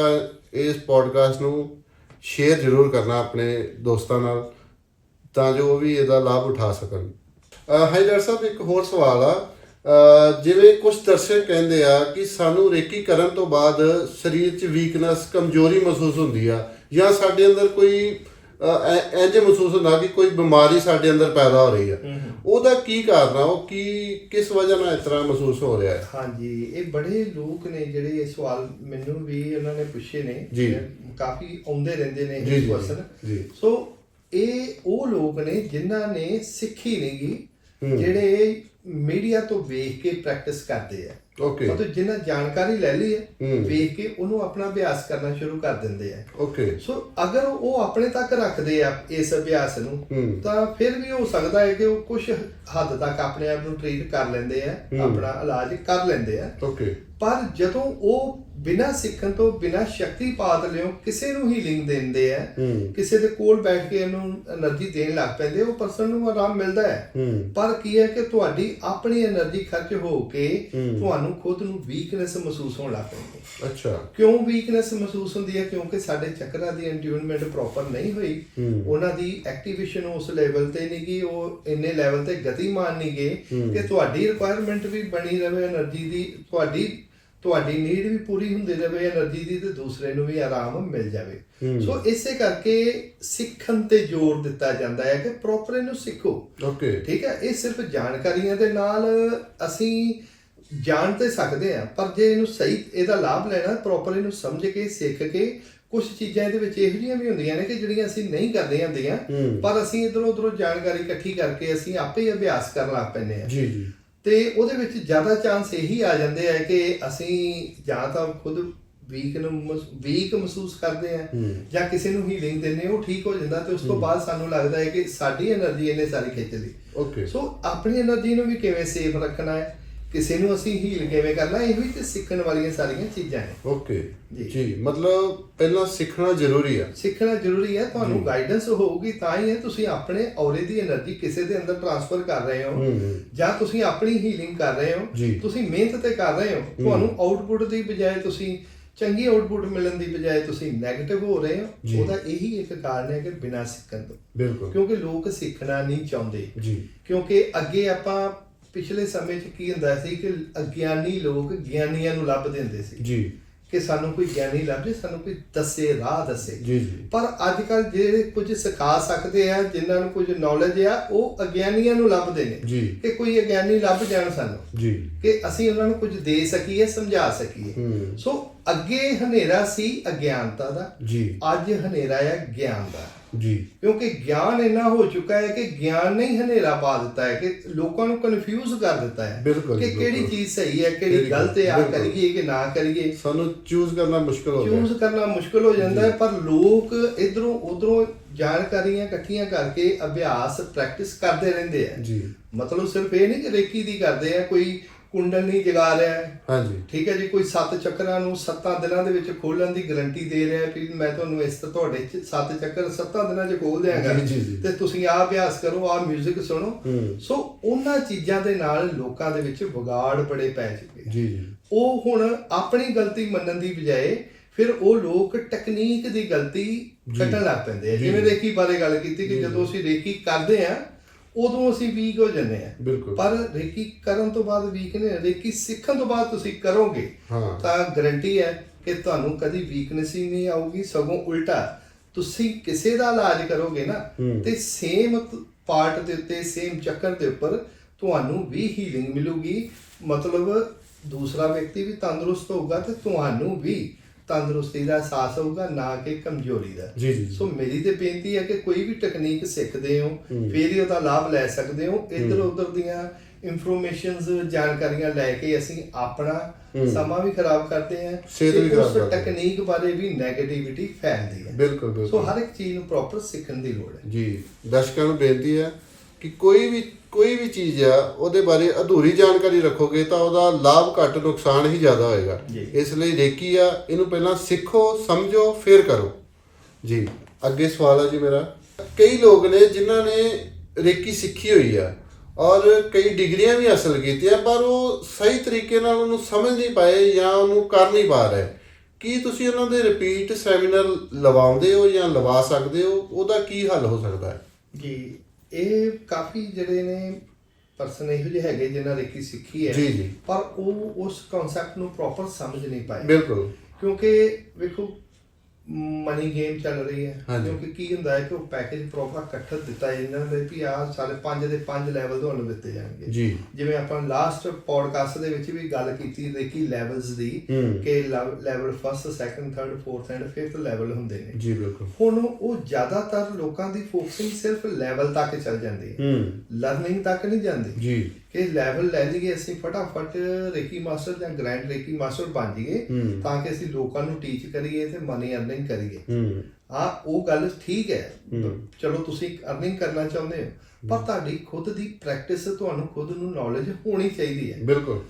ਇਸ ਪੋਡਕਾਸਟ ਨੂੰ ਸ਼ੇਅਰ ਜ਼ਰੂਰ ਕਰਨਾ ਆਪਣੇ ਦੋਸਤਾਂ ਨਾਲ ਤਾਂ ਜੋ ਉਹ ਵੀ ਇਹਦਾ ਲਾਭ ਉਠਾ ਸਕਣ। ਅ, ਹਾਈ ਡਾਕਟਰ ਸਾਹਿਬ ਇੱਕ ਹੋਰ ਸਵਾਲ ਆ। ਜਿਵੇਂ ਕੁਝ ਦਰਸ਼ਕ ਕਹਿੰਦੇ ਆ ਕਿ ਸਾਨੂੰ ਰੇਕੀ ਕਰਨ ਤੋਂ ਬਾਅਦ ਸਰੀਰ 'ਚ ਵੀਕਨੈਸ ਕਮਜ਼ੋਰੀ ਮਹਿਸੂਸ ਹੁੰਦੀ ਆ ਜਾਂ ਸਾਡੇ ਅੰਦਰ ਕੋਈ ਇੰਝ ਮਹਿਸੂਸ ਹੁੰਦਾ ਕਿ ਕੋਈ ਬਿਮਾਰੀ ਸਾਡੇ ਅੰਦਰ ਪੈਦਾ ਹੋ ਰਹੀ ਆ ਉਹਦਾ ਕੀ ਕਾਰਨ ਆ? ਉਹ ਕੀ ਕਿਸ ਵਜ੍ਹਾ ਨਾਲ ਇਸ ਤਰ੍ਹਾਂ ਮਹਿਸੂਸ ਹੋ ਰਿਹਾ ਹੈ? ਹਾਂਜੀ ਇਹ ਬੜੇ ਲੋਕ ਨੇ ਜਿਹੜੇ ਇਹ ਸਵਾਲ ਮੈਨੂੰ ਵੀ ਉਹਨਾਂ ਨੇ ਪੁੱਛੇ ਨੇ ਕਾਫੀ ਆਉਂਦੇ ਰਹਿੰਦੇ ਨੇ ਜੀ, ਇਹ ਜੀ, ਕੁਐਸਚਨ ਜੀ। ਸੋ ਇਹ ਉਹ ਲੋਕ ਨੇ ਜਿਨ੍ਹਾਂ ਨੇ ਸਿੱਖੀ ਨਹੀਂਗੀ ਹੂੰ। ਜਿਹੜੇ ਮੀਡੀਆ ਤੋਂ ਵੇਖ ਕੇ ਪ੍ਰੈਕਟਿਸ ਕਰਦੇ ਆ। ਓਕੇ ਮਤਲਬ ਜਿਨ੍ਹਾਂ ਜਾਣਕਾਰੀ ਲੈ ਲਈ ਹੈ ਹੂੰ। ਵੇਖ ਕੇ ਉਹਨੂੰ ਆਪਣਾ ਅਭਿਆਸ ਕਰਨਾ ਸ਼ੁਰੂ ਕਰ ਦਿੰਦੇ ਆ ਓਕੇ ਸੋ ਅਗਰ ਉਹ ਆਪਣੇ ਤੱਕ ਰੱਖਦੇ ਆ ਇਸ ਅਭਿਆਸ ਨੂੰ ਹੂੰ। ਤਾਂ ਫਿਰ ਵੀ ਹੋ ਸਕਦਾ ਹੈ ਕਿ ਉਹ ਕੁਝ ਹੱਦ ਤੱਕ ਆਪਣੇ ਆਪ ਨੂੰ ਟ੍ਰੀਟ ਕਰ ਲੈਂਦੇ ਆ ਹੂੰ। ਆਪਣਾ ਇਲਾਜ ਕਰ ਲੈਂਦੇ ਆ ਓਕੇ ਪਰ ਜਦੋਂ ਉਹ ਬਿਨਾ ਸਿੱਖਣ ਤੋਂ ਬਿਨਾ ਸ਼ਕਤੀ ਪਾਤ ਲਿਓ ਕਿਸੇ ਨੂੰ ਹੀਲਿੰਗ ਦਿੰਦੇ ਆ ਕਿਸੇ ਦੇ ਕੋਲ ਬੈਠ ਕੇ ਇਹਨੂੰ એનર્ਜੀ ਦੇਣ ਲੱਗ ਪੈਂਦੇ ਉਹ ਪਰਸਨ ਨੂੰ ਆਰਾਮ ਮਿਲਦਾ ਹੈ। ਪਰ ਕੀ ਹੈ ਕਿ ਤੁਹਾਡੀ ਆਪਣੀ એનર્ਜੀ ਖਰਚ ਹੋ ਕੇ ਤੁਹਾਨੂੰ ਖੁਦ ਨੂੰ ਵੀਕਨੈਸ ਮਹਿਸੂਸ ਹੋਣ ਲੱਗ ਪੈਂਦੀ ਅੱਛਾ। ਕਿਉਂ ਵੀਕਨੈਸ ਮਹਿਸੂਸ ਹੁੰਦੀ ਹੈ? ਕਿਉਂਕਿ ਸਾਡੇ ਚੱਕਰਾਂ ਦੀ ਐਂਟਿਊਨਮੈਂਟ ਪ੍ਰੋਪਰ ਨਹੀਂ ਹੋਈ। ਉਹਨਾਂ ਦੀ ਐਕਟੀਵੇਸ਼ਨ ਉਸ ਲੈਵਲ ਤੇ ਨਹੀਂ ਗਈ ਉਹ ਇੰਨੇ ਲੈਵਲ ਤੇ ਗਤੀਮਾਨ ਨਹੀਂ ਗਏ ਕਿ ਤੁਹਾਡੀ ਰਿਕੁਆਇਰਮੈਂਟ ਵੀ ਬਣੀ ਰਹੇ એનર્ਜੀ ਦੀ ਤੁਹਾਡੀ ਤੁਹਾਡੀ ਨੀਡ ਵੀ ਪੂਰੀ ਹੁੰਦੀ ਜਾਵੇ એનર્ਜੀ ਦੀ ਤੇ ਦੂਸਰੇ ਨੂੰ ਵੀ ਆਰਾਮ ਮਿਲ ਜਾਵੇ। ਸੋ ਇਸੇ ਕਰਕੇ ਸਿੱਖਣ ਤੇ ਜ਼ੋਰ ਦਿੱਤਾ ਜਾਂਦਾ ਹੈ ਕਿ ਪ੍ਰੋਪਰ ਇਹਨੂੰ ਸਿੱਖੋ। ਓਕੇ ਠੀਕ ਹੈ? ਇਹ ਸਿਰਫ ਜਾਣਕਾਰੀਆਂ ਦੇ ਨਾਲ ਅਸੀਂ ਜਾਣ ਤੇ ਸਕਦੇ ਆ ਪਰ ਜੇ ਇਹਨੂੰ ਸਹੀ ਇਹਦਾ ਲਾਭ ਲੈਣਾ ਪ੍ਰੋਪਰ ਇਹਨੂੰ ਸਮਝ ਕੇ ਸਿੱਖ ਕੇ ਕੁਝ ਚੀਜ਼ਾਂ ਇਹਦੇ ਵਿੱਚ ਇਹੋ ਜਿਹੀਆਂ ਵੀ ਹੁੰਦੀਆਂ ਨੇ ਕਿ ਜਿਹੜੀਆਂ ਅਸੀਂ ਨਹੀਂ ਕਰਦੇ ਹੁੰਦੀਆਂ ਪਰ ਅਸੀਂ ਇਧਰੋਂ ਉਧਰੋਂ ਜਾਣਕਾਰੀ ਇਕੱਠੀ ਕਰਕੇ ਅਸੀਂ ਆਪੇ ਹੀ ਅਭਿਆਸ ਕਰਨ ਲੱਗ ਪੈਨੇ ਆ ਜੀ ਜੀ। ਤੇ ਉਹਦੇ ਵਿੱਚ ਜ਼ਿਆਦਾ ਚਾਂਸ ਇਹੀ ਆ ਜਾਂਦੇ ਆ ਕਿ ਅਸੀਂ ਜਾਂ ਤਾਂ ਖੁਦ ਵੀਕ ਨੂੰ ਵੀਕ ਮਹਿਸੂਸ ਕਰਦੇ ਆ ਜਾਂ ਕਿਸੇ ਨੂੰ ਹੀਲਿੰਗ ਦਿੰਦੇ ਉਹ ਠੀਕ ਹੋ ਜਾਂਦਾ ਤੇ ਉਸ ਤੋਂ ਬਾਅਦ ਸਾਨੂੰ ਲੱਗਦਾ ਹੈ ਕਿ ਸਾਡੀ એનર્ਜੀ ਇਹਨੇ ਸਾਰੀ ਖਿੱਚ ਲਈ। ਓਕੇ ਸੋ ਆਪਣੀ એનર્ਜੀ ਨੂੰ ਵੀ ਕਿਵੇਂ ਸੇਫ ਰੱਖਣਾ ਹੈ? ਕਿਸੇ ਨੂੰ ਅਸੀਂ ਹੀਲ ਕਿਵੇਂ ਕਰਨਾ ਇਹ ਵੀ ਤੇ ਸਿੱਖਣ ਵਾਲੀਆਂ ਸਾਰੀਆਂ ਚੀਜ਼ਾਂ ਨੇ। ਓਕੇ। ਜੀ। ਮਤਲਬ ਪਹਿਲਾਂ ਸਿੱਖਣਾ ਜ਼ਰੂਰੀ ਆ। ਸਿੱਖਣਾ ਜ਼ਰੂਰੀ ਹੈ ਤੁਹਾਨੂੰ ਗਾਈਡੈਂਸ ਹੋਊਗੀ ਤਾਂ ਹੀ ਤੁਸੀਂ ਆਪਣੇ ਔਰੇ ਦੀ એનર્ਜੀ ਕਿਸੇ ਦੇ ਅੰਦਰ ਟ੍ਰਾਂਸਫਰ ਕਰ ਰਹੇ ਹੋ। ਜਾਂ ਤੁਸੀਂ ਆਪਣੀ ਹੀਲਿੰਗ ਕਰ ਰਹੇ ਹੋ। ਤੁਸੀਂ ਮਿਹਨਤ ਤੇ ਕਰ ਰਹੇ ਹੋ। ਤੁਹਾਨੂੰ ਆਊਟਪੁੱਟ ਦੀ ਬਜਾਏ ਤੁਸੀਂ ਚੰਗੀ ਆਊਟਪੁੱਟ ਮਿਲਣ ਦੀ ਬਜਾਏ ਤੁਸੀਂ ਨੈਗੇਟਿਵ ਹੋ ਰਹੇ ਹੋ। ਉਹਦਾ ਇਹੀ ਇੱਕ ਕਾਰਨ ਹੈ ਕਿ ਬਿਨਾਂ ਸਿੱਖਣ ਤੋਂ। ਬਿਲਕੁਲ। ਕਿਉਂਕਿ ਲੋਕ ਸਿੱਖਣਾ ਨਹੀਂ ਚਾਹੁੰਦੇ। ਜੀ। ਕਿਉਂਕਿ ਅੱਗੇ ਆਪਾਂ ਪਿਛਲੇ ਸਮੇਂ 'ਚ ਕੀ ਹੁੰਦਾ ਸੀ ਕਿ ਅਗਿਆਨੀ ਲੋਕ ਗਿਆਨੀਆਂ ਨੂੰ ਲੱਭਦੇ ਹੁੰਦੇ ਸੀ। ਜੀ। ਕਿ ਸਾਨੂੰ ਕੋਈ ਗਿਆਨੀ ਲੱਭ ਜੇ ਸਾਨੂੰ ਕੋਈ ਦੱਸੇ ਰਾਹ ਦੱਸੇ। ਜੀ ਜੀ। ਪਰ ਅੱਜ ਕੱਲ ਜਿਹੜੇ ਕੁਝ ਸਿਖਾ ਸਕਦੇ ਆ ਜਿਨ੍ਹਾਂ ਨੂੰ ਕੁਝ ਨੌਲੇਜ ਆ ਉਹ ਅਗਿਆਨੀਆਂ ਨੂੰ ਲੱਭਦੇ ਨੇ। ਜੀ। ਕਿ ਕੋਈ ਅਗਿਆਨੀ ਲੱਭ ਜਾਣ ਸਾਨੂੰ। ਜੀ। ਕਿ ਅਸੀਂ ਉਹਨਾਂ ਨੂੰ ਕੁਝ ਦੇ ਸਕੀਏ ਸਮਝਾ ਸਕੀਏ। ਸੋ ਅੱਗੇ ਹਨੇਰਾ ਸੀ ਅਗਿਆਨਤਾ ਦਾ। ਜੀ। ਅੱਜ ਹਨੇਰਾ ਹੈ ਗਿਆਨ ਦਾ। ਜੀ। ਕਿਉਂਕਿ ਗਿਆਨ ਇੰਨਾ ਹੋ ਚੁੱਕਾ ਹੈ ਕਿ ਗਿਆਨ ਨੇ ਹੀ ਹਨੇਰਾ ਪਾ ਦਿੱਤਾ ਹੈ ਕਿ ਲੋਕਾਂ ਨੂੰ ਕਨਫਿਊਜ਼ ਕਰ ਦਿੱਤਾ ਹੈ ਕਿ ਕਿਹੜੀ। ਚੀਜ਼ ਸਹੀ ਹੈ ਕਿਹੜੀ ਗਲਤ ਹੈ ਆ। ਕਰੀਏ ਕਿ ਨਾ ਕਰੀਏ। ਸਾਨੂੰ ਚੂਜ਼ ਕਰਨਾ ਮੁਸ਼ਕਲ ਹੋ ਗਿਆ ਚੂਜ਼ ਕਰਨਾ ਮੁਸ਼ਕਲ ਹੋ ਜਾਂਦਾ ਹੈ ਪਰ ਲੋਕ ਇਧਰੋਂ ਉਧਰੋਂ ਜਾਣਕਾਰੀਆਂ ਇਕੱਠੀਆਂ ਕਰਕੇ ਅਭਿਆਸ ਪ੍ਰੈਕਟਿਸ ਕਰਦੇ ਰਹਿੰਦੇ ਆ। ਜੀ। ਮਤਲਬ ਸਿਰਫ ਇਹ ਨਹੀਂ ਕਿ ਰੇਕੀ ਦੀ ਕਰਦੇ ਆ ਕੋਈ ਕੁੰਡਲ ਨਹੀਂ ਜਗਾ ਰਿਹਾ ਹੈ। ਹਾਂਜੀ। ਠੀਕ ਹੈ ਜੀ ਕੋਈ ਸੱਤ ਚੱਕਰਾਂ ਨੂੰ ਸੱਤਾਂ ਦਿਨਾਂ ਦੇ ਵਿੱਚ ਖੋਲਣ ਦੀ ਗਾਰੰਟੀ ਦੇ ਰਿਹਾ ਹੈ ਮੈਂ ਤੁਹਾਨੂੰ ਇਸ ਤੁਹਾਡੇ ਚ ਸੱਤ ਚੱਕਰ ਸੱਤਾਂ ਦਿਨਾਂ ਚ ਖੋਲ ਦਿਆਂਗਾ। ਤੇ ਤੁਸੀਂ ਆਹ ਅਭਿਆਸ ਕਰੋ ਆਹ 뮤직 ਸੁਣੋ। ਸੋ ਉਹਨਾਂ ਚੀਜ਼ਾਂ ਦੇ ਨਾਲ ਲੋਕਾਂ ਦੇ ਵਿੱਚ ਵਿਗਾੜ ਬੜੇ ਪੈ ਚੁੱਕੇ ਜੀ ਜੀ। ਉਹ ਹੁਣ ਆਪਣੀ ਗਲਤੀ ਮੰਨਣ ਦੀ ਬਜਾਏ ਫਿਰ ਉਹ ਲੋਕ ਟੈਕਨੀਕ ਦੀ ਗਲਤੀ ਕੱਢਣ ਲੱਗ ਪੈਂਦੇ ਆ। ਜਿਵੇਂ। ਰੇਕੀ ਬਾਰੇ ਗੱਲ ਕੀਤੀ ਕਿ ਜਦੋਂ ਅਸੀਂ ਰੇਕੀ ਕਰਦੇ ਆ ਉਦੋਂ ਅਸੀਂ ਵੀਕ ਹੋ ਜਾਂਦੇ ਆ ਬਿਲਕੁਲ। ਪਰ ਰੇਕੀ ਕਰਨ ਤੋਂ ਬਾਅਦ ਵੀਕ ਨਹੀਂ ਰੇਕੀ ਸਿੱਖਣ ਤੋਂ ਬਾਅਦ ਤੁਸੀਂ ਕਰੋਗੇ ਤਾਂ ਗਾਰੰਟੀ ਹੈ ਕਿ ਤੁਹਾਨੂੰ ਕਦੀ ਵੀਕਨੈਸ ਹੀ ਨਹੀਂ ਆਊਗੀ ਸਗੋਂ ਉਲਟਾ ਤੁਸੀਂ ਕਿਸੇ ਦਾ ਇਲਾਜ ਕਰੋਗੇ ਨਾ। ਤੇ ਸੇਮ ਪਾਰਟ ਦੇ ਉੱਤੇ ਸੇਮ ਚੱਕਰ ਦੇ ਉੱਪਰ ਤੁਹਾਨੂੰ ਵੀ ਹੀਲਿੰਗ ਮਿਲੂਗੀ। ਮਤਲਬ ਦੂਸਰਾ ਵਿਅਕਤੀ ਵੀ ਤੰਦਰੁਸਤ ਹੋਊਗਾ ਤੇ ਤੁਹਾਨੂੰ ਵੀ ਤੰਦਰੁਸਤੀ ਦਾ ਅਹਿਸਾਸ ਹੋਊਗਾ ਨਾ ਕਿ ਕਮਜ਼ੋਰੀ ਦਾ। ਜੀ ਜੀ। ਸੋ ਮੇਰੀ ਤੇ ਬੇਨਤੀ ਹੈ ਕਿ ਕੋਈ ਵੀ ਟੈਕਨੀਕ ਸਿੱਖਦੇ ਹੋ ਫੇਰ ਹੀ ਉਹਦਾ ਲਾਭ ਲੈ ਸਕਦੇ ਹੋ। ਇੱਧਰ ਉੱਧਰ ਦੀਆਂ ਇਨਫੋਰਮੇਸ਼ਨਸ ਜਾਣਕਾਰੀਆਂ ਲੈ ਕੇ ਅਸੀਂ ਆਪਣਾ ਸਮਾਂ ਵੀ ਖਰਾਬ ਕਰਦੇ ਹਾਂ ਸਿਹਤ ਵੀ ਖਰਾਬ ਕਰਦੇ। ਟੈਕਨੀਕ ਬਾਰੇ ਵੀ 네ਗੇਟਿਵਿਟੀ ਫੈਲਦੀ ਹੈ। ਬਿਲਕੁਲ ਸੋ ਬਿਲਕੁਲ। ਹਰ ਇੱਕ ਚੀਜ਼ ਨੂੰ ਪ੍ਰੋਪਰ ਸਿੱਖਣ ਦੀ ਲੋੜ ਹੈ। ਜੀ ਦਰਸ਼ਕਾਂ ਨੂੰ ਬੇਨਤੀ ਹੈ ਕਿ ਕੋਈ ਵੀ ਕੋਈ ਵੀ ਚੀਜ਼ ਆ ਉਹਦੇ ਬਾਰੇ ਅਧੂਰੀ ਜਾਣਕਾਰੀ ਰੱਖੋਗੇ ਤਾਂ ਉਹਦਾ ਲਾਭ ਘੱਟ ਨੁਕਸਾਨ ਹੀ ਜ਼ਿਆਦਾ ਹੋਏਗਾ। ਇਸ ਲਈ ਰੇਕੀ ਆ ਇਹਨੂੰ ਪਹਿਲਾਂ ਸਿੱਖੋ ਸਮਝੋ ਫਿਰ ਕਰੋ। ਜੀ ਅੱਗੇ ਸਵਾਲ ਹੈ ਜੀ ਮੇਰਾ। ਕਈ ਲੋਕ ਨੇ ਜਿਨ੍ਹਾਂ ਨੇ ਰੇਕੀ ਸਿੱਖੀ ਹੋਈ ਆ ਔਰ ਕਈ ਡਿਗਰੀਆਂ ਵੀ ਹਾਸਲ ਕੀਤੀਆਂ ਪਰ ਉਹ ਸਹੀ ਤਰੀਕੇ ਨਾਲ ਉਹਨੂੰ ਸਮਝ ਨਹੀਂ ਪਾਏ ਜਾਂ ਉਹਨੂੰ ਕਰ ਨਹੀਂ ਪਾ ਰਹੇ। ਕੀ ਤੁਸੀਂ ਉਹਨਾਂ ਦੇ ਰਿਪੀਟ ਸੈਮੀਨਾਰ ਲਵਾਉਂਦੇ ਹੋ ਜਾਂ ਲਵਾ ਸਕਦੇ ਹੋ? ਉਹਦਾ ਕੀ ਹੱਲ ਹੋ ਸਕਦਾ ਹੈ? ਜੀ ਇਹ ਕਾਫੀ ਜਿਹੜੇ ਨੇ ਪਰਸਨ ਇਹੋ ਜਿਹੇ ਹੈਗੇ ਜਿਨ੍ਹਾਂ ਰੇਕੀ ਸਿੱਖੀ ਹੈ ਜੀ, ਜੀ। ਪਰ ਉਹ ਉਸ ਕਨਸੈਪਟ ਨੂੰ ਪ੍ਰੋਪਰ ਸਮਝ ਨਹੀਂ ਪਾਏ ਬਿਲਕੁਲ ਕਿਉਂਕਿ ਵੇਖੋ ਮਨੀ ਗੇਮ ਚੱਲ ਰਹੀ ਹੈ। ਕਿਉਂਕਿ ਕੀ ਹੁੰਦਾ ਹੈ ਕਿ ਉਹ ਪੈਕੇਜ ਪ੍ਰੋਪਰ ਇਕੱਠਾ ਦਿੱਤਾ ਜਾਂਦਾ ਹੈ ਵੀ ਆਹ ਸਾਰੇ ਪੰਜ ਦੇ ਪੰਜ ਲੈਵਲ ਤੁਹਾਨੂੰ ਦਿੱਤੇ ਜਾਣਗੇ। ਜੀ। ਜਿਵੇਂ ਆਪਾਂ ਲਾਸਟ ਪੋਡਕਾਸਟ ਦੇ ਵਿੱਚ ਵੀ ਗੱਲ ਕੀਤੀ ਰੇਕੀ ਲੈਵਲਸ ਦੀ। ਕਿ level first second third fourth and fifth level ਹੁੰਦੇ ਨੇ। ਜੀ ਬਿਲਕੁਲ। ਹੁਣ ਉਹ ਜ਼ਿਆਦਾਤਰ ਲੋਕਾਂ ਦੀ ਫੋਕਸਿੰਗ ਸਿਰਫ ਲੈਵਲ ਤੱਕ ਚੱਲ ਜਾਂਦੀ ਹੂੰ। ਲਰਨਿੰਗ ਤੱਕ ਨਹੀਂ ਜਾਂਦੀ। ਜੀ। ਕਿ ਲੈਵਲ ਲੈ ਲਈਏ ਅਸੀਂ ਫਟਾਫਟ ਰੇਕੀ ਮਾਸਟਰ ਜਾਂ ਗ੍ਰੈਂਡ ਰੇਕੀ ਮਾਸਟਰ ਬਣ ਜਾਈਏ। ਤਾਂ ਕਿ ਅਸੀਂ ਲੋਕਾਂ ਨੂੰ ਟੀਚ ਕਰੀਏ ਤੇ ਮਨੀ ਅਰਨਿੰਗ ਕਰੀਏ। ਹਾਂ। ਉਹ ਗੱਲ ਠੀਕ ਹੈ। ਚਲੋ ਤੁਸੀਂ ਅਰਨਿੰਗ ਕਰਨਾ ਚਾਹੁੰਦੇ ਹੋ ਪਰ ਤੁਹਾਡੀ ਖੁਦ ਦੀ ਪ੍ਰੈਕਟਿਸ ਤੁਹਾਨੂੰ ਖੁਦ ਨੂੰ ਨੌਲੇਜ ਹੋਣੀ ਚਾਹੀਦੀ ਹੈ। ਬਿਲਕੁਲ।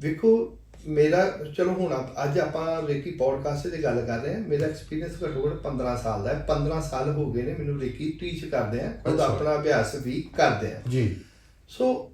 ਵੇਖੋ ਮੇਰਾ ਚਲੋ ਹੁਣ ਅੱਜ ਆਪਾਂ ਰੇਕੀ ਪੋਡਕਾਸਟ ਦੀ ਗੱਲ ਕਰ ਰਹੇ ਹਾਂ। ਮੇਰਾ ਐਕਸਪੀਰੀਅੰਸ ਘੱਟੋ ਘੱਟ 15 ਸਾਲ ਦਾ ਹੈ। 15 ਸਾਲ ਹੋ ਗਏ ਨੇ ਮੈਨੂੰ ਰੇਕੀ ਟੀਚ ਕਰਦੇ ਆ। ਖੁਦ। ਆਪਣਾ ਅਭਿਆਸ ਵੀ ਕਰਦੇ ਆ। ਜੀ। ਸੋ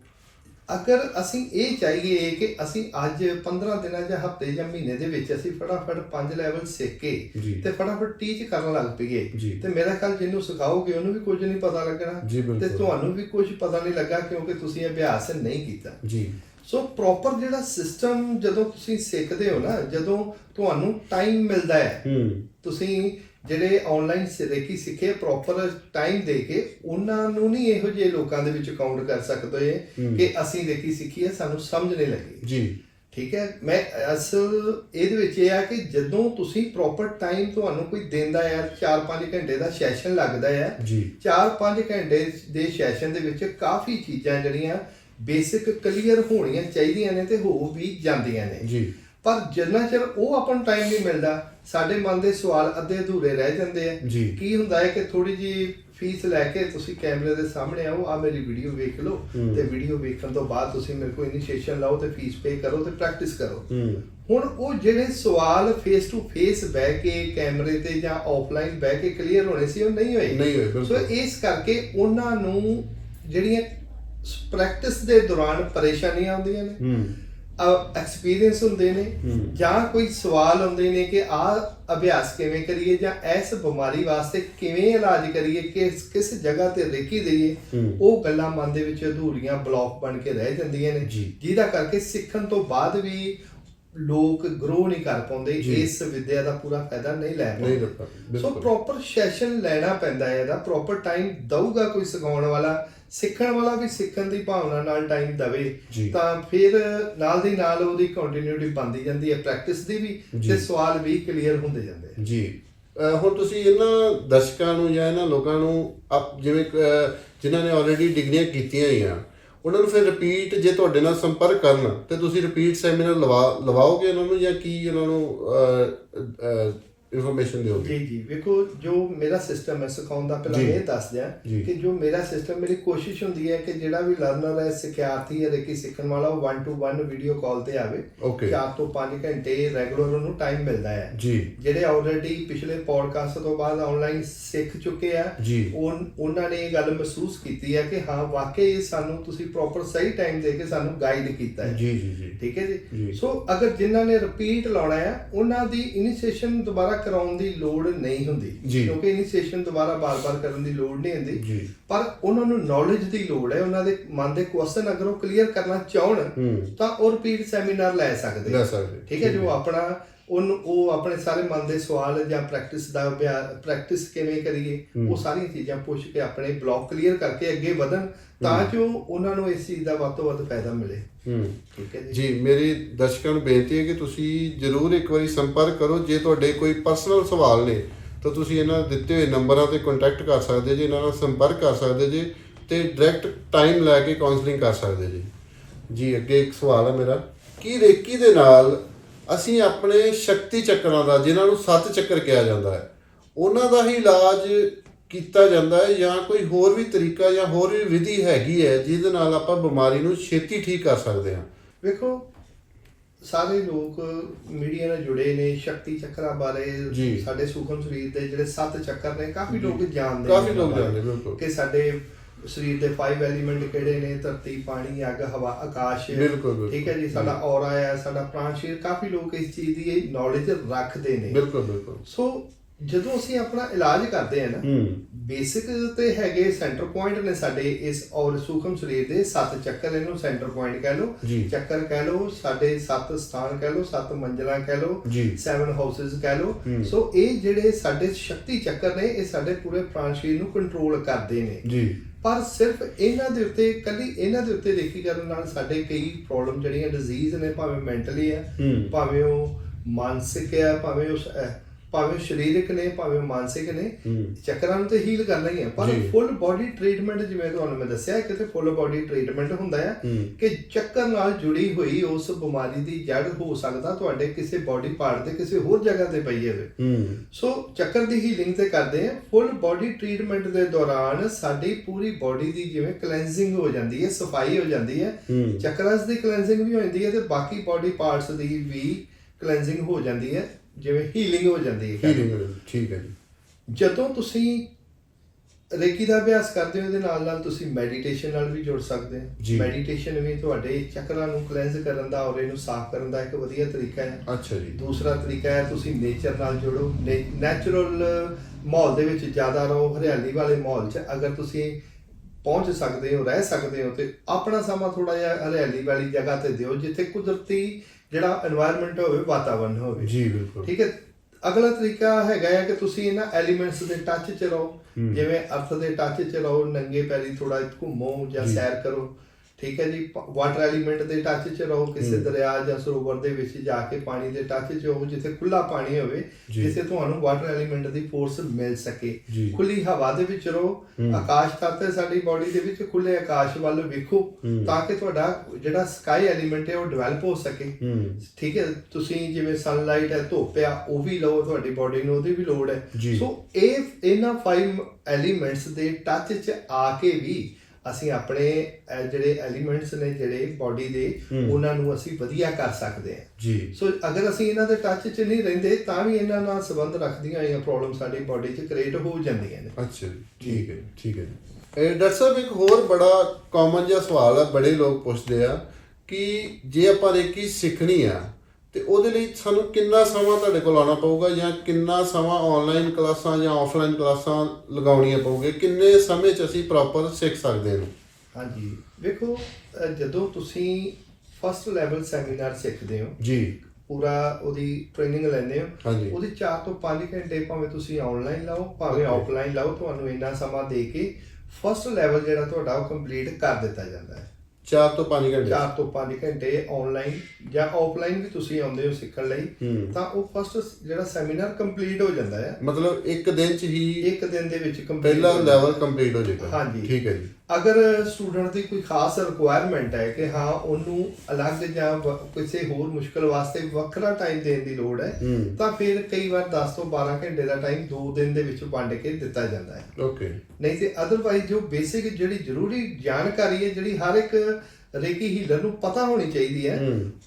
ਅਗਰ ਅਸੀਂ ਇਹ ਚਾਹੀਏ ਕਿ ਅਸੀਂ ਅੱਜ 15 ਦਿਨਾਂ ਜਾਂ ਹਫ਼ਤੇ ਜਾਂ ਮਹੀਨੇ ਦੇ ਵਿੱਚ ਅਸੀਂ ਫਟਾਫਟ ਪੰਜ ਲੈਵਲ ਸਿੱਖ ਕੇ। ਤੇ ਫਟਾਫਟ ਟੀਚ ਕਰਨ ਲੱਗ ਪਈਏ। ਤੇ ਮੇਰਾ ਖਿਆਲ ਜਿਹਨੂੰ ਸਿਖਾਓਗੇ ਉਹਨੂੰ ਵੀ ਕੁਝ ਨਹੀਂ ਪਤਾ ਲੱਗਣਾ। ਤੇ ਤੁਹਾਨੂੰ ਵੀ ਕੁਝ ਪਤਾ ਨਹੀਂ ਲੱਗਾ ਕਿਉਂਕਿ ਤੁਸੀਂ ਅਭਿਆਸ ਨਹੀਂ ਕੀਤਾ ਜੀ ਸੋ ਪ੍ਰੋਪਰ ਜਿਹੜਾ ਸਿਸਟਮ ਜਦੋਂ ਤੁਸੀਂ ਸਿੱਖਦੇ ਹੋ ਨਾ ਜਦੋਂ ਤੁਹਾਨੂੰ ਟਾਈਮ ਮਿਲਦਾ ਹੂੰ ਤੁਸੀਂ ਜਿਹੜੇ ਆਨਲਾਈਨ ਰੇਕੀ ਸਿੱਖੇ ਪ੍ਰੋਪਰ ਟਾਈਮ ਦੇ ਕੇ ਉਹਨਾਂ ਨੂੰ ਨਹੀਂ ਇਹੋ ਜਿਹੇ ਲੋਕਾਂ ਦੇ ਵਿੱਚ ਕਾਊਂਟ ਕਰ ਸਕਦੇ ਕਿ ਅਸੀਂ ਰੇਕੀ ਸਿੱਖੀ ਹੈ ਸਾਨੂੰ ਸਮਝ ਨਹੀਂ ਲੱਗੀ। ਜੀ। ਠੀਕ ਹੈ? ਮੈਂ ਅਸਲ ਇਹਦੇ ਵਿੱਚ ਇਹ ਆ ਕਿ ਜਦੋਂ ਤੁਸੀਂ ਪ੍ਰੋਪਰ ਟਾਈਮ ਤੁਹਾਨੂੰ ਕੋਈ ਦਿੰਦਾ ਹੈ 4-5 ਘੰਟੇ ਦਾ ਸੈਸ਼ਨ ਲੱਗਦਾ ਹੈ ਜੀ। 4-5 ਘੰਟੇ ਦੇ ਸੈਸ਼ਨ ਦੇ ਵਿੱਚ ਕਾਫੀ ਚੀਜ਼ਾਂ ਜਿਹੜੀਆਂ ਬੇਸਿਕ ਕਲੀਅਰ ਹੋਣੀਆਂ ਚਾਹੀਦੀਆਂ ਨੇ ਤੇ ਹੋ ਵੀ ਜਾਂਦੀਆਂ ਨੇ। ਜੀ। ਪਰ ਜਿੰਨਾ ਚਿਰ ਉਹ ਆਪਾਂ ਨੂੰ ਟਾਈਮ ਨਹੀਂ ਮਿਲਦਾ ਸਾਡੇ ਮਨ ਦੇ ਸਵਾਲ ਅੱਧੇ ਅਧੂਰੇ ਰਹਿ ਜਾਂਦੇ ਆ। ਕੀ ਹੁੰਦਾ ਹੈ ਕਿ ਥੋੜੀ ਜੀ ਫੀਸ ਲੈ ਕੇ ਤੁਸੀਂ ਕੈਮਰੇ ਦੇ ਸਾਹਮਣੇ ਆਓ ਆ ਮੇਰੀ ਵੀਡੀਓ ਵੇਖ ਲਓ ਤੇ ਵੀਡੀਓ ਵੇਖਣ ਤੋਂ ਬਾਅਦ ਤੁਸੀਂ ਮੇਰੇ ਕੋਲ ਇਨੀਸ਼ੀਏਸ਼ਨ ਲਾਓ ਤੇ ਫੀਸ ਪੇ ਕਰੋ ਤੇ ਪ੍ਰੈਕਟਿਸ ਕਰੋ। ਹੁਣ ਉਹ ਜਿਹੜੇ ਸਵਾਲ ਫੇਸ ਟੂ ਫੇਸ ਬਹਿ ਕੇ ਕੈਮਰੇ ਤੇ ਜਾਂ ਆਫਲਾਈਨ ਬਹਿ ਕੇ ਕਲੀਅਰ ਹੋਣੇ ਸੀ ਉਹ ਨਹੀਂ ਹੋਏ। ਨਹੀਂ ਹੋਏ। ਸੋ ਇਸ ਕਰਕੇ ਉਹਨਾਂ ਨੂੰ ਜਿਹੜੀਆਂ ਪ੍ਰੈਕਟਿਸ ਦੇ ਦੌਰਾਨ ਪਰੇਸ਼ਾਨੀਆਂ ਆਉਂਦੀਆਂ ਨੇ। ਐਕਸਪੀਰੀਅੰਸ ਹੁੰਦੇ ਨੇ। ਜਾਂ ਕੋਈ ਸਵਾਲ ਹੁੰਦੇ ਨੇ ਕਿ ਆਹ ਅਭਿਆਸ ਕਿਵੇਂ ਕਰੀਏ ਜਾਂ ਇਸ ਬਿਮਾਰੀ ਵਾਸਤੇ ਕਿਵੇਂ ਇਲਾਜ ਕਰੀਏ ਕਿਸ ਕਿਸ ਜਗ੍ਹਾ ਤੇ ਰੇਕੀ ਦਈਏ। ਉਹ ਗੱਲਾਂ ਮਨ ਦੇ ਵਿੱਚ ਅਧੂਰੀਆਂ ਬਲੌਕ ਬਣ ਕੇ ਰਹਿ ਜਾਂਦੀਆਂ ਨੇ। ਜਿਹਦਾ ਕਰਕੇ ਸਿੱਖਣ ਤੋਂ ਬਾਅਦ ਵੀ ਲੋਕ ਗਰੋ ਨਹੀਂ ਕਰ ਪਾਉਂਦੇ। ਇਸ ਵਿਦਿਆ ਦਾ ਪੂਰਾ ਫਾਇਦਾ ਨਹੀਂ ਲੈ ਪਾਉਂਦੇ ਸੋ। ਪ੍ਰੋਪਰ ਸੈਸ਼ਨ ਲੈਣਾ ਪੈਂਦਾ ਹੈ ਇਹਦਾ ਪ੍ਰੋਪਰ ਟਾਈਮ ਦਊਗਾ ਕੋਈ ਸਿਖਾਉਣ ਵਾਲਾ ਸਿੱਖਣ ਵਾਲਾ ਵੀ ਸਿੱਖਣ ਦੀ ਭਾਵਨਾ ਨਾਲ ਟਾਈਮ ਦਵੇ। ਤਾਂ ਫਿਰ ਨਾਲ ਦੀ ਨਾਲ ਉਹਦੀ ਕੰਟੀਨਿਊਟੀ ਬਣਦੀ ਜਾਂਦੀ ਹੈ ਪ੍ਰੈਕਟਿਸ ਦੀ ਵੀ। ਤੇ ਸਵਾਲ ਵੀ ਕਲੀਅਰ ਹੁੰਦੇ ਜਾਂਦੇ ਆ ਜੀ ਹੁਣ ਤੁਸੀਂ ਇਹਨਾਂ ਦਰਸ਼ਕਾਂ ਨੂੰ ਜਾਂ ਇਹਨਾਂ ਲੋਕਾਂ ਨੂੰ ਆਪ ਜਿਵੇਂ ਜਿਨ੍ਹਾਂ ਨੇ ਆਲਰੇਡੀ ਡਿਗਰੀਆਂ ਕੀਤੀਆਂ ਹੋਈਆਂ ਉਹਨਾਂ ਨੂੰ ਫਿਰ ਰਿਪੀਟ ਜੇ ਤੁਹਾਡੇ ਨਾਲ ਸੰਪਰਕ ਕਰਨ ਤੇ ਤੁਸੀਂ ਰਿਪੀਟ ਸੈਮੀਨਾਰ ਲਵਾ ਲਵਾਓਗੇ ਉਹਨਾਂ ਨੂੰ ਜਾਂ ਕੀ ਉਹਨਾਂ ਨੂੰ ਇਨਫੋਰਮੇਸ਼ਨ ਦਿਓਗੇ ਜੀ ਜੀ ਵੇਖੋ ਜੋ ਮੇਰਾ ਸਿਸਟਮ ਹੈ ਸਿਖਾਉਣ ਦਾ ਪਹਿਲਾਂ ਇਹ ਦੱਸ ਦਿਆਂ। ਕਿ ਜੋ ਮੇਰਾ ਸਿਸਟਮ ਮੇਰੀ ਕੋਸ਼ਿਸ਼ ਹੁੰਦੀ ਹੈ ਕਿ ਜਿਹੜਾ ਵੀ ਲਰਨਰ ਹੈ ਸਿਖਿਆਰਥੀ ਹੈ ਰੇਕੀ ਸਿੱਖਣ ਵਾਲਾ ਉਹ 1 ਟੂ 1 ਵੀਡੀਓ ਕਾਲ ਤੇ ਆਵੇ। 4 ਤੋਂ 5 ਘੰਟੇ ਰੈਗੂਲਰ ਉਹਨੂੰ ਟਾਈਮ ਮਿਲਦਾ ਹੈ ਜੀ ਜਿਹੜੇ ਆਲਰੇਡੀ ਪਿਛਲੇ ਪੋਡਕਾਸਟ ਤੋਂ ਬਾਅਦ ਆਨਲਾਈਨ ਸਿੱਖ ਚੁੱਕੇ ਆ। ਉਨ- ਉਹਨਾਂ ਨੇ ਇਹ ਗੱਲ ਮਹਿਸੂਸ ਕੀਤੀ ਹੈ ਕਿ ਹਾਂ ਵਾਕਈ ਸਾਨੂੰ ਤੁਸੀਂ ਪ੍ਰੋਪਰ ਸਹੀ ਟਾਈਮ ਦੇ ਕੇ ਸਾਨੂੰ ਗਾਈਡ ਕੀਤਾ ਹੈ ਜੀ ਜੀ ਜੀ ਠੀਕ ਹੈ। ਜੀ ਸੋ ਅਗਰ ਜਿਨ੍ਹਾਂ ਨੇ ਰਿਪੀਟ ਲਾਉਣਾ ਹੈ ਉਹਨਾਂ ਦੀ ਇਨੀਸ਼ੀਏਸ਼ਨ ਦੁਬਾਰਾ ਕਰਾਉਣ ਦੀ ਲੋੜ ਨਹੀਂ ਹੁੰਦੀ। ਕਿਉਂਕਿ ਇਨੀਸ਼ੀਏਸ਼ਨ ਦੁਬਾਰਾ ਬਾਰ-ਬਾਰ ਕਰਨ ਦੀ ਲੋੜ ਨਹੀਂ ਹੁੰਦੀ। ਪਰ ਉਹਨਾਂ ਨੂੰ ਨੌਲੇਜ ਦੀ ਲੋੜ ਹੈ ਉਹਨਾਂ ਦੇ ਮਨ ਦੇ ਕੁਐਸਚਨ ਅਗਰ ਉਹ ਕਲੀਅਰ ਕਰਨਾ ਚਾਹਣ। ਤਾਂ ਉਹ ਰਿਪੀਟ ਸੈਮੀਨਾਰ ਲੈ ਸਕਦੇ ਲੈ ਸਕਦੇ। ਠੀਕ ਹੈ ਜੋ। ਆਪਣਾ ਉਹਨੂੰ ਉਹ ਆਪਣੇ ਸਾਰੇ ਮਨ ਦੇ ਸਵਾਲ ਜਾਂ ਪ੍ਰੈਕਟਿਸ ਦਾ ਪ੍ਰੈਕਟਿਸ ਕਿਵੇਂ ਕਰੀਏ ਉਹ ਸਾਰੀਆਂ ਚੀਜ਼ਾਂ ਪੁੱਛ ਕੇ ਆਪਣੇ ਬਲੌਕ ਕਲੀਅਰ ਕਰਕੇ ਅੱਗੇ ਵਧਣ ਤਾਂ ਜੋ ਉਹਨਾਂ ਨੂੰ ਇਸ ਚੀਜ਼ ਦਾ ਵੱਧ ਤੋਂ ਵੱਧ ਫਾਇਦਾ ਮਿਲੇ ਹੂੰ। ਠੀਕ ਹੈ ਜੀ। ਜੀ ਮੇਰੀ ਦਰਸ਼ਕਾਂ ਨੂੰ ਬੇਨਤੀ ਹੈ ਕਿ ਤੁਸੀਂ ਜਰੂਰ ਇੱਕ ਵਾਰੀ ਸੰਪਰਕ ਕਰੋ। ਜੇ ਤੁਹਾਡੇ ਕੋਈ ਪਰਸਨਲ ਸਵਾਲ ਨੇ ਤਾਂ ਤੁਸੀਂ ਇਹਨਾਂ ਦਿੱਤੇ ਹੋਏ ਨੰਬਰਾਂ ਤੇ ਕੰਟੈਕਟ ਕਰ ਸਕਦੇ ਜੀ ਇਹਨਾਂ ਨਾਲ ਸੰਪਰਕ ਕਰ ਸਕਦੇ ਜੀ ਤੇ ਡਾਇਰੈਕਟ ਟਾਈਮ ਲੈ ਕੇ ਕਾਉਂਸਲਿੰਗ ਕਰ ਸਕਦੇ ਜੀ। ਜੀ ਅੱਗੇ ਇੱਕ ਸਵਾਲ ਹੈ ਮੇਰਾ। ਕੀ ਰੇਕੀ ਦੇ ਨਾਲ ਅਸੀਂ ਆਪਣੇ ਸ਼ਕਤੀ ਚੱਕਰਾਂ ਦਾ ਜਿਨ੍ਹਾਂ ਨੂੰ ਸੱਤ ਚੱਕਰ ਕਿਹਾ ਜਾਂਦਾ ਹੈ ਉਹਨਾਂ ਦਾ ਹੀ ਇਲਾਜ ਕੀਤਾ ਜਾਂਦਾ ਹੈ ਜਾਂ ਕੋਈ ਹੋਰ ਵੀ ਤਰੀਕਾ ਜਾਂ ਹੋਰ ਵੀ ਵਿਧੀ ਹੈਗੀ ਹੈ ਜਿਹਦੇ ਨਾਲ ਆਪਾਂ ਬਿਮਾਰੀ ਨੂੰ ਛੇਤੀ ਠੀਕ ਕਰ ਸਕਦੇ ਹਾਂ ਵੇਖੋ ਸਾਰੇ ਲੋਕ ਮੀਡੀਆ ਨਾਲ ਜੁੜੇ ਨੇ ਸ਼ਕਤੀ ਚੱਕਰਾਂ ਬਾਰੇ। ਸਾਡੇ ਸੂਖਮ ਸਰੀਰ ਦੇ ਜਿਹੜੇ ਸੱਤ ਚੱਕਰ ਨੇ ਕਾਫੀ ਲੋਕ ਜਾਣਦੇ ਕਾਫੀ ਲੋਕ ਜਾਣਦੇ। ਬਿਲਕੁਲ। ਕਿ ਸਾਡੇ ਸਰੀਰ ਦੇ ਫਾਈਵ ਐਲੀਮੈਂਟ ਕਿਹੜੇ ਨੇ ਧਰਤੀ ਪਾਣੀ ਅੱਗ ਹਵਾ ਆਕਾਸ਼। ਠੀਕ ਹੈ ਜੀ ਸਾਡਾ ਔਰਾ ਹੈ ਸਾਡਾ ਪ੍ਰਾਣ ਸ਼ਰੀਰ ਕਾਫੀ ਲੋਕ ਇਸ ਚੀਜ਼ ਦੀ ਨੌਲੇਜ ਰੱਖਦੇ ਨੇ ਬਿਲਕੁਲ ਬਿਲਕੁਲ ਸੋ ਜਦੋਂ ਅਸੀਂ ਆਪਣਾ ਇਲਾਜ ਕਰਦੇ ਹਾਂ ਨਾ ਬੇਸਿਕ ਤੇ ਹੈਗੇ ਸੈਂਟਰ ਪੁਆਇੰਟ ਨੇ ਸਾਡੇ ਇਸ ਔਰ ਸੂਖਮ ਸਰੀਰ ਦੇ ਸੱਤ ਚੱਕਰ ਇਹਨੂੰ ਸੈਂਟਰ ਪੁਆਇੰਟ ਕਹਿ ਲਓ। ਚੱਕਰ ਕਹਿ ਲਓ ਸਾਡੇ ਸੱਤ ਸਥਾਨ ਕਹਿ ਲਓ ਸੱਤ ਮੰਜ਼ਲਾਂ ਕਹਿ ਲਓ। ਸੈਵਨ ਹਾਊਸਸ ਕਹਿ ਲਓ। ਸੋ ਇਹ ਜਿਹੜੇ ਸਾਡੇ ਸ਼ਕਤੀ ਚੱਕਰ ਨੇ ਇਹ ਸਾਡੇ ਪੂਰੇ ਪ੍ਰਾਣ ਸਰੀਰ ਨੂੰ ਕੰਟਰੋਲ ਕਰਦੇ ਨੇ ਜੀ ਪਰ ਸਿਰਫ ਇਹਨਾਂ ਦੇ ਉੱਤੇ ਕੱਲੀ ਇਹਨਾਂ ਦੇ ਉੱਤੇ ਦੇਖੀ ਕਰਨ ਨਾਲ ਸਾਡੇ ਕਈ ਪ੍ਰੋਬਲਮ ਜਿਹੜੀਆਂ ਡਿਜ਼ੀਜ਼ ਨੇ ਭਾਵੇਂ ਮੈਂਟਲੀ ਆ। ਭਾਵੇਂ ਉਹ ਮਾਨਸਿਕ ਆ ਭਾਵੇਂ ਉਹ ਸ- ਅਹ ਭਾਵੇਂ ਸਰੀਰਕ ਨੇ ਭਾਵੇਂ ਮਾਨਸਿਕ ਨੇ। ਚੱਕਰਾਂ ਨੂੰ ਤੇ ਹੀਲ ਕਰਨਾ ਹੀ ਹੈ ਪਰ। ਫੁੱਲ ਬਾਡੀ ਟ੍ਰੀਟਮੈਂਟ ਜਿਵੇਂ ਤੁਹਾਨੂੰ ਮੈਂ ਦੱਸਿਆ ਕਿ ਤੇ ਫੁੱਲ ਬਾਡੀ ਟ੍ਰੀਟਮੈਂਟ ਹੁੰਦਾ ਹੈ। ਕਿ ਚੱਕਰ ਨਾਲ ਜੁੜੀ ਹੋਈ ਉਸ ਬਿਮਾਰੀ ਦੀ ਜੜ ਹੋ ਸਕਦਾ ਤੁਹਾਡੇ ਕਿਸੇ ਬਾਡੀ ਪਾਰਟ ਦੇ ਕਿਸੇ ਹੋਰ ਜਗ੍ਹਾ ਤੇ ਪਈ ਹੋਵੇ ਸੋ ਚੱਕਰ ਦੀ ਹੀਲਿੰਗ ਤੇ ਕਰਦੇ ਆ ਫੁੱਲ ਬਾਡੀ ਟ੍ਰੀਟਮੈਂਟ ਦੇ ਦੌਰਾਨ ਸਾਡੀ ਪੂਰੀ ਬਾਡੀ ਦੀ ਜਿਵੇਂ ਕਲੈਂਜ਼ਿੰਗ ਹੋ ਜਾਂਦੀ ਹੈ ਸਫ਼ਾਈ ਹੋ ਜਾਂਦੀ ਹੈ। ਚੱਕਰਸ ਦੀ ਕਲੈਂਜ਼ਿੰਗ ਵੀ ਹੋ ਜਾਂਦੀ ਹੈ ਤੇ ਬਾਕੀ ਬਾਡੀ ਪਾਰਟਸ ਦੀ ਵੀ ਕਲੈਂਜ਼ਿੰਗ ਹੋ ਜਾਂਦੀ ਹੈ ਜਿਵੇਂ ਹੀਲਿੰਗ ਹੋ ਜਾਂਦੀ ਹੈ ਹੀਲਿੰਗ ਠੀਕ ਹੈ ਜੀ। ਜਦੋਂ ਤੁਸੀਂ ਰੇਕੀ ਦਾ ਅਭਿਆਸ ਕਰਦੇ ਹੋ ਇਹਦੇ ਨਾਲ ਨਾਲ ਤੁਸੀਂ ਮੈਡੀਟੇਸ਼ਨ ਨਾਲ ਵੀ ਜੁੜ ਸਕਦੇ। ਹੋ। ਮੈਡੀਟੇਸ਼ਨ ਵੀ ਤੁਹਾਡੇ ਚੱਕਰਾਂ ਨੂੰ ਕਲੈਂਜ਼ ਕਰਨ ਦਾ ਔਰ ਇਹਨੂੰ ਸਾਫ਼ ਕਰਨ ਦਾ ਇੱਕ ਵਧੀਆ ਤਰੀਕਾ ਹੈ। ਅੱਛਾ ਜੀ। ਦੂਸਰਾ ਤਰੀਕਾ ਹੈ ਤੁਸੀਂ ਨੇਚਰ ਨਾਲ ਜੁੜੋ। ਨੈਚੁਰਲ ਮਾਹੌਲ ਦੇ ਵਿੱਚ ਜ਼ਿਆਦਾ ਰਹੋ ਹਰਿਆਲੀ ਵਾਲੇ ਮਾਹੌਲ 'ਚ। ਅਗਰ ਤੁਸੀਂ ਪਹੁੰਚ ਸਕਦੇ ਹੋ ਰਹਿ ਸਕਦੇ ਹੋ ਤੇ ਆਪਣਾ ਸਮਾਂ ਥੋੜਾ ਜਿਹਾ ਹਰਿਆਲੀ ਵਾਲੀ ਜਗ੍ਹਾ ਤੇ ਦਿਓ ਜਿੱਥੇ ਕੁਦਰਤੀ ਜਿਹੜਾ এনवायरमेंट ਹੋਵੇ ਵਾਤਾਵਰਣ ਹੋਵੇ। ਜੀ ਬਿਲਕੁਲ। ਠੀਕ ਹੈ? ਅਗਲਾ ਤਰੀਕਾ ਹੈਗਾ ਹੈ ਕਿ ਤੁਸੀਂ ਇਹਨਾਂ ਐਲੀਮੈਂਟਸ ਦੇ ਟੱਚ 'ਚ ਰਹੋ। ਜਿਵੇਂ ਅਰਥ ਦੇ ਟੱਚ 'ਚ ਰਹੋ ਨੰਗੇ ਪੈਰੀ ਥੋੜਾ ਘੁੰਮੋ ਜਾਂ। ਸੈਰ ਕਰੋ। ਠੀਕ ਹੈ ਜੀ ਵਾਟਰ ਐਲੀਮੈਂਟ ਦੇ ਟੱਚ 'ਚ ਰਹੋ ਕਿਸੇ ਦਰਿਆ ਜਾਂ ਸਰੋਵਰ ਦੇ ਵਿੱਚ ਜਾ ਕੇ ਪਾਣੀ ਦੇ ਟੱਚ 'ਚ ਰਹੋ ਜਿੱਥੇ ਖੁੱਲਾ ਪਾਣੀ ਹੋਵੇ। ਜਿੱਥੇ ਤੁਹਾਨੂੰ ਵਾਟਰ ਐਲੀਮੈਂਟ ਦੀ ਫੋਰਸ ਮਿਲ ਸਕੇ। ਖੁੱਲੀ ਹਵਾ ਦੇ ਵਿੱਚ ਰਹੋ ਆਕਾਸ਼ ਤੱਤ ਹੈ ਸਾਡੀ ਬਾਡੀ ਦੇ ਵਿੱਚ ਖੁੱਲੇ ਆਕਾਸ਼ ਵੱਲ ਵੇਖੋ ਤਾਂ ਕਿ ਤੁਹਾਡਾ ਜਿਹੜਾ ਸਕਾਈ ਐਲੀਮੈਂਟ ਹੈ ਉਹ ਡਿਵੈਲਪ ਹੋ ਸਕੇ। ਹੂੰ। ਠੀਕ ਹੈ ਤੁਸੀਂ ਜਿਵੇਂ ਸਨਲਾਈਟ ਹੈ ਧੁੱਪ ਆ ਉਹ ਵੀ ਲਓ ਤੁਹਾਡੀ ਬਾਡੀ ਨੂੰ ਉਹਦੀ ਵੀ ਲੋੜ ਹੈ। ਸੋ ਇਹ ਇਹਨਾਂ ਫਾਈਵ ਐਲੀਮੈਂਟਸ ਦੇ ਟੱਚ 'ਚ ਆ ਕੇ ਵੀ ਅਸੀਂ ਆਪਣੇ ਜਿਹੜੇ ਐਲੀਮੈਂਟਸ ਨੇ ਜਿਹੜੇ ਬਾਡੀ ਦੇ ਉਹਨਾਂ ਨੂੰ ਅਸੀਂ ਵਧੀਆ ਕਰ ਸਕਦੇ ਹਾਂ। ਜੀ। ਸੋ ਅਗਰ ਅਸੀਂ ਇਹਨਾਂ ਦੇ ਟੱਚ 'ਚ ਨਹੀਂ ਰਹਿੰਦੇ ਤਾਂ ਵੀ ਇਹਨਾਂ ਨਾਲ ਸੰਬੰਧ ਰੱਖਦੀਆਂ ਹੋਈਆਂ ਪ੍ਰੋਬਲਮ ਸਾਡੀ ਬਾਡੀ 'ਚ ਕ੍ਰੀਏਟ ਹੋ ਜਾਂਦੀਆਂ ਨੇ। ਅੱਛਾ ਜੀ। ਠੀਕ ਹੈ ਜੀ, ਠੀਕ ਹੈ ਜੀ। ਇਹ ਡਾਕਟਰ ਸਾਹਿਬ ਇੱਕ ਹੋਰ ਬੜਾ ਕਾਮਨ ਜਿਹਾ ਸਵਾਲ ਆ ਬੜੇ ਲੋਕ ਪੁੱਛਦੇ ਆ ਕਿ ਜੇ ਆਪਾਂ ਰੇਕੀ ਸਿੱਖਣੀ ਆ ਤੇ ਉਹਦੇ ਲਈ ਸਾਨੂੰ ਕਿੰਨਾ ਸਮਾਂ ਤੁਹਾਡੇ ਕੋਲ ਆਉਣਾ ਪਊਗਾ ਜਾਂ ਕਿੰਨਾ ਸਮਾਂ ਆਨਲਾਈਨ ਕਲਾਸਾਂ ਜਾਂ ਆਫਲਾਈਨ ਕਲਾਸਾਂ ਲਗਾਉਣੀਆਂ ਪਊਗੇ ਕਿੰਨੇ ਸਮੇਂ 'ਚ ਅਸੀਂ ਪ੍ਰੋਪਰ ਸਿੱਖ ਸਕਦੇ ਹਾਂ? ਹਾਂਜੀ। ਵੇਖੋ ਜਦੋਂ ਤੁਸੀਂ ਫਸਟ ਲੈਵਲ ਸੈਮੀਨਾਰ ਸਿੱਖਦੇ ਹੋ ਜੀ। ਪੂਰਾ ਉਹਦੀ ਟ੍ਰੇਨਿੰਗ ਲੈਂਦੇ ਹੋ ਉਹਦੀ 4 ਤੋਂ 5 ਘੰਟੇ ਭਾਵੇਂ ਤੁਸੀਂ ਆਨਲਾਈਨ ਲਾਓ ਭਾਵੇਂ. ਆਫਲਾਈਨ ਲਾਓ ਤੁਹਾਨੂੰ ਇੰਨਾ ਸਮਾਂ ਦੇ ਕੇ ਫਸਟ ਲੈਵਲ ਜਿਹੜਾ ਤੁਹਾਡਾ ਉਹ ਕੰਪਲੀਟ ਕਰ ਦਿੱਤਾ ਜਾਂਦਾ ਹੈ। 4 ਤੋਂ 5 ਘੰਟੇ। 4 ਤੋਂ 5 ਘੰਟੇ ਆਨਲਾਈਨ ਜਾਂ ਆਫਲਾਈਨ ਵੀ ਤੁਸੀਂ ਆਉਂਦੇ ਹੋ ਸਿੱਖਣ ਲਈ ਤਾਂ ਉਹ ਫਸਟ ਜਿਹੜਾ ਸੈਮੀਨਾਰ ਕੰਪਲੀਟ ਹੋ ਜਾਂਦਾ ਹੈ ਮਤਲਬ ਇੱਕ ਦਿਨ 'ਚ ਹੀ ਇੱਕ ਦਿਨ ਦੇ ਵਿੱਚ ਕੰਪਲੀਟ ਪਹਿਲਾ ਲੈਵਲ ਕੰਪਲੀਟ ਹੋ ਜਾਏਗਾ। ਹਾਂਜੀ। ਠੀਕ ਹੈ ਜੀ। ਅਗਰ ਸਟੂਡੈਂਟ ਦੀ ਕੋਈ ਖਾਸ ਰਿਕੁਆਇਰਮੈਂਟ ਹੈ ਕਿ ਹਾਂ ਉਹਨੂੰ ਅਲੱਗ ਜਾਂ ਕਿਸੇ ਹੋਰ ਮੁਸ਼ਕਲ ਵਾਸਤੇ ਵੱਖਰਾ ਟਾਈਮ ਦੇਣ ਦੀ ਲੋੜ ਹੈ ਤਾਂ ਫਿਰ ਕਈ ਵਾਰ 10 ਤੋਂ 12 ਘੰਟੇ ਦਾ ਟਾਈਮ 2 ਦਿਨ ਦੇ ਵਿੱਚ ਵੰਡ ਕੇ ਦਿੱਤਾ ਜਾਂਦਾ ਹੈ। ਓਕੇ ਨਹੀਂ ਤੇ ਅਦਰਵਾਈਜ਼ ਜੋ ਬੇਸਿਕ ਜਿਹੜੀ ਜ਼ਰੂਰੀ ਜਾਣਕਾਰੀ ਹੈ ਜਿਹੜੀ ਹਰ ਇੱਕ ਰੇਕੀ ਹੀਲਰ ਨੂੰ ਪਤਾ ਹੋਣੀ ਚਾਹੀਦੀ ਹੈ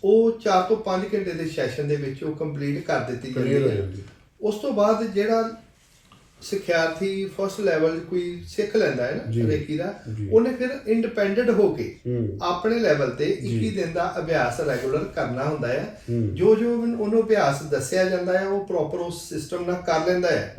ਉਹ 4 ਤੋਂ 5 ਘੰਟੇ ਦੇ ਸੈਸ਼ਨ ਦੇ ਵਿੱਚ ਉਹ ਕੰਪਲੀਟ ਕਰ ਦਿੱਤੀ ਜਾਂਦੀ ਹੈ। ਉਸ ਤੋਂ ਬਾਅਦ ਜਿਹੜਾ ਸਿੱਖਿਆਰਥੀ ਫਸਟ ਲੈਵਲ ਕੋਈ ਸਿੱਖ ਲੈਂਦਾ ਹੈ। ਨਾ ਰੇਕੀ ਦਾ। ਉਹਨੇ ਫਿਰ ਇੰਡੀਪੈਂਡੈਂਟ ਹੋ ਕੇ ਆਪਣੇ ਲੈਵਲ ਤੇ ਜੀ। 21 ਦਿਨ ਦਾ ਅਭਿਆਸ ਰੈਗੂਲਰ ਕਰਨਾ ਹੁੰਦਾ ਹੈ। ਜੋ ਜੋ ਉਹਨੂੰ ਅਭਿਆਸ ਦੱਸਿਆ ਜਾਂਦਾ ਹੈ ਉਹ ਪ੍ਰੋਪਰ ਉਸ ਸਿਸਟਮ ਨਾਲ ਕਰ ਲੈਂਦਾ ਹੈ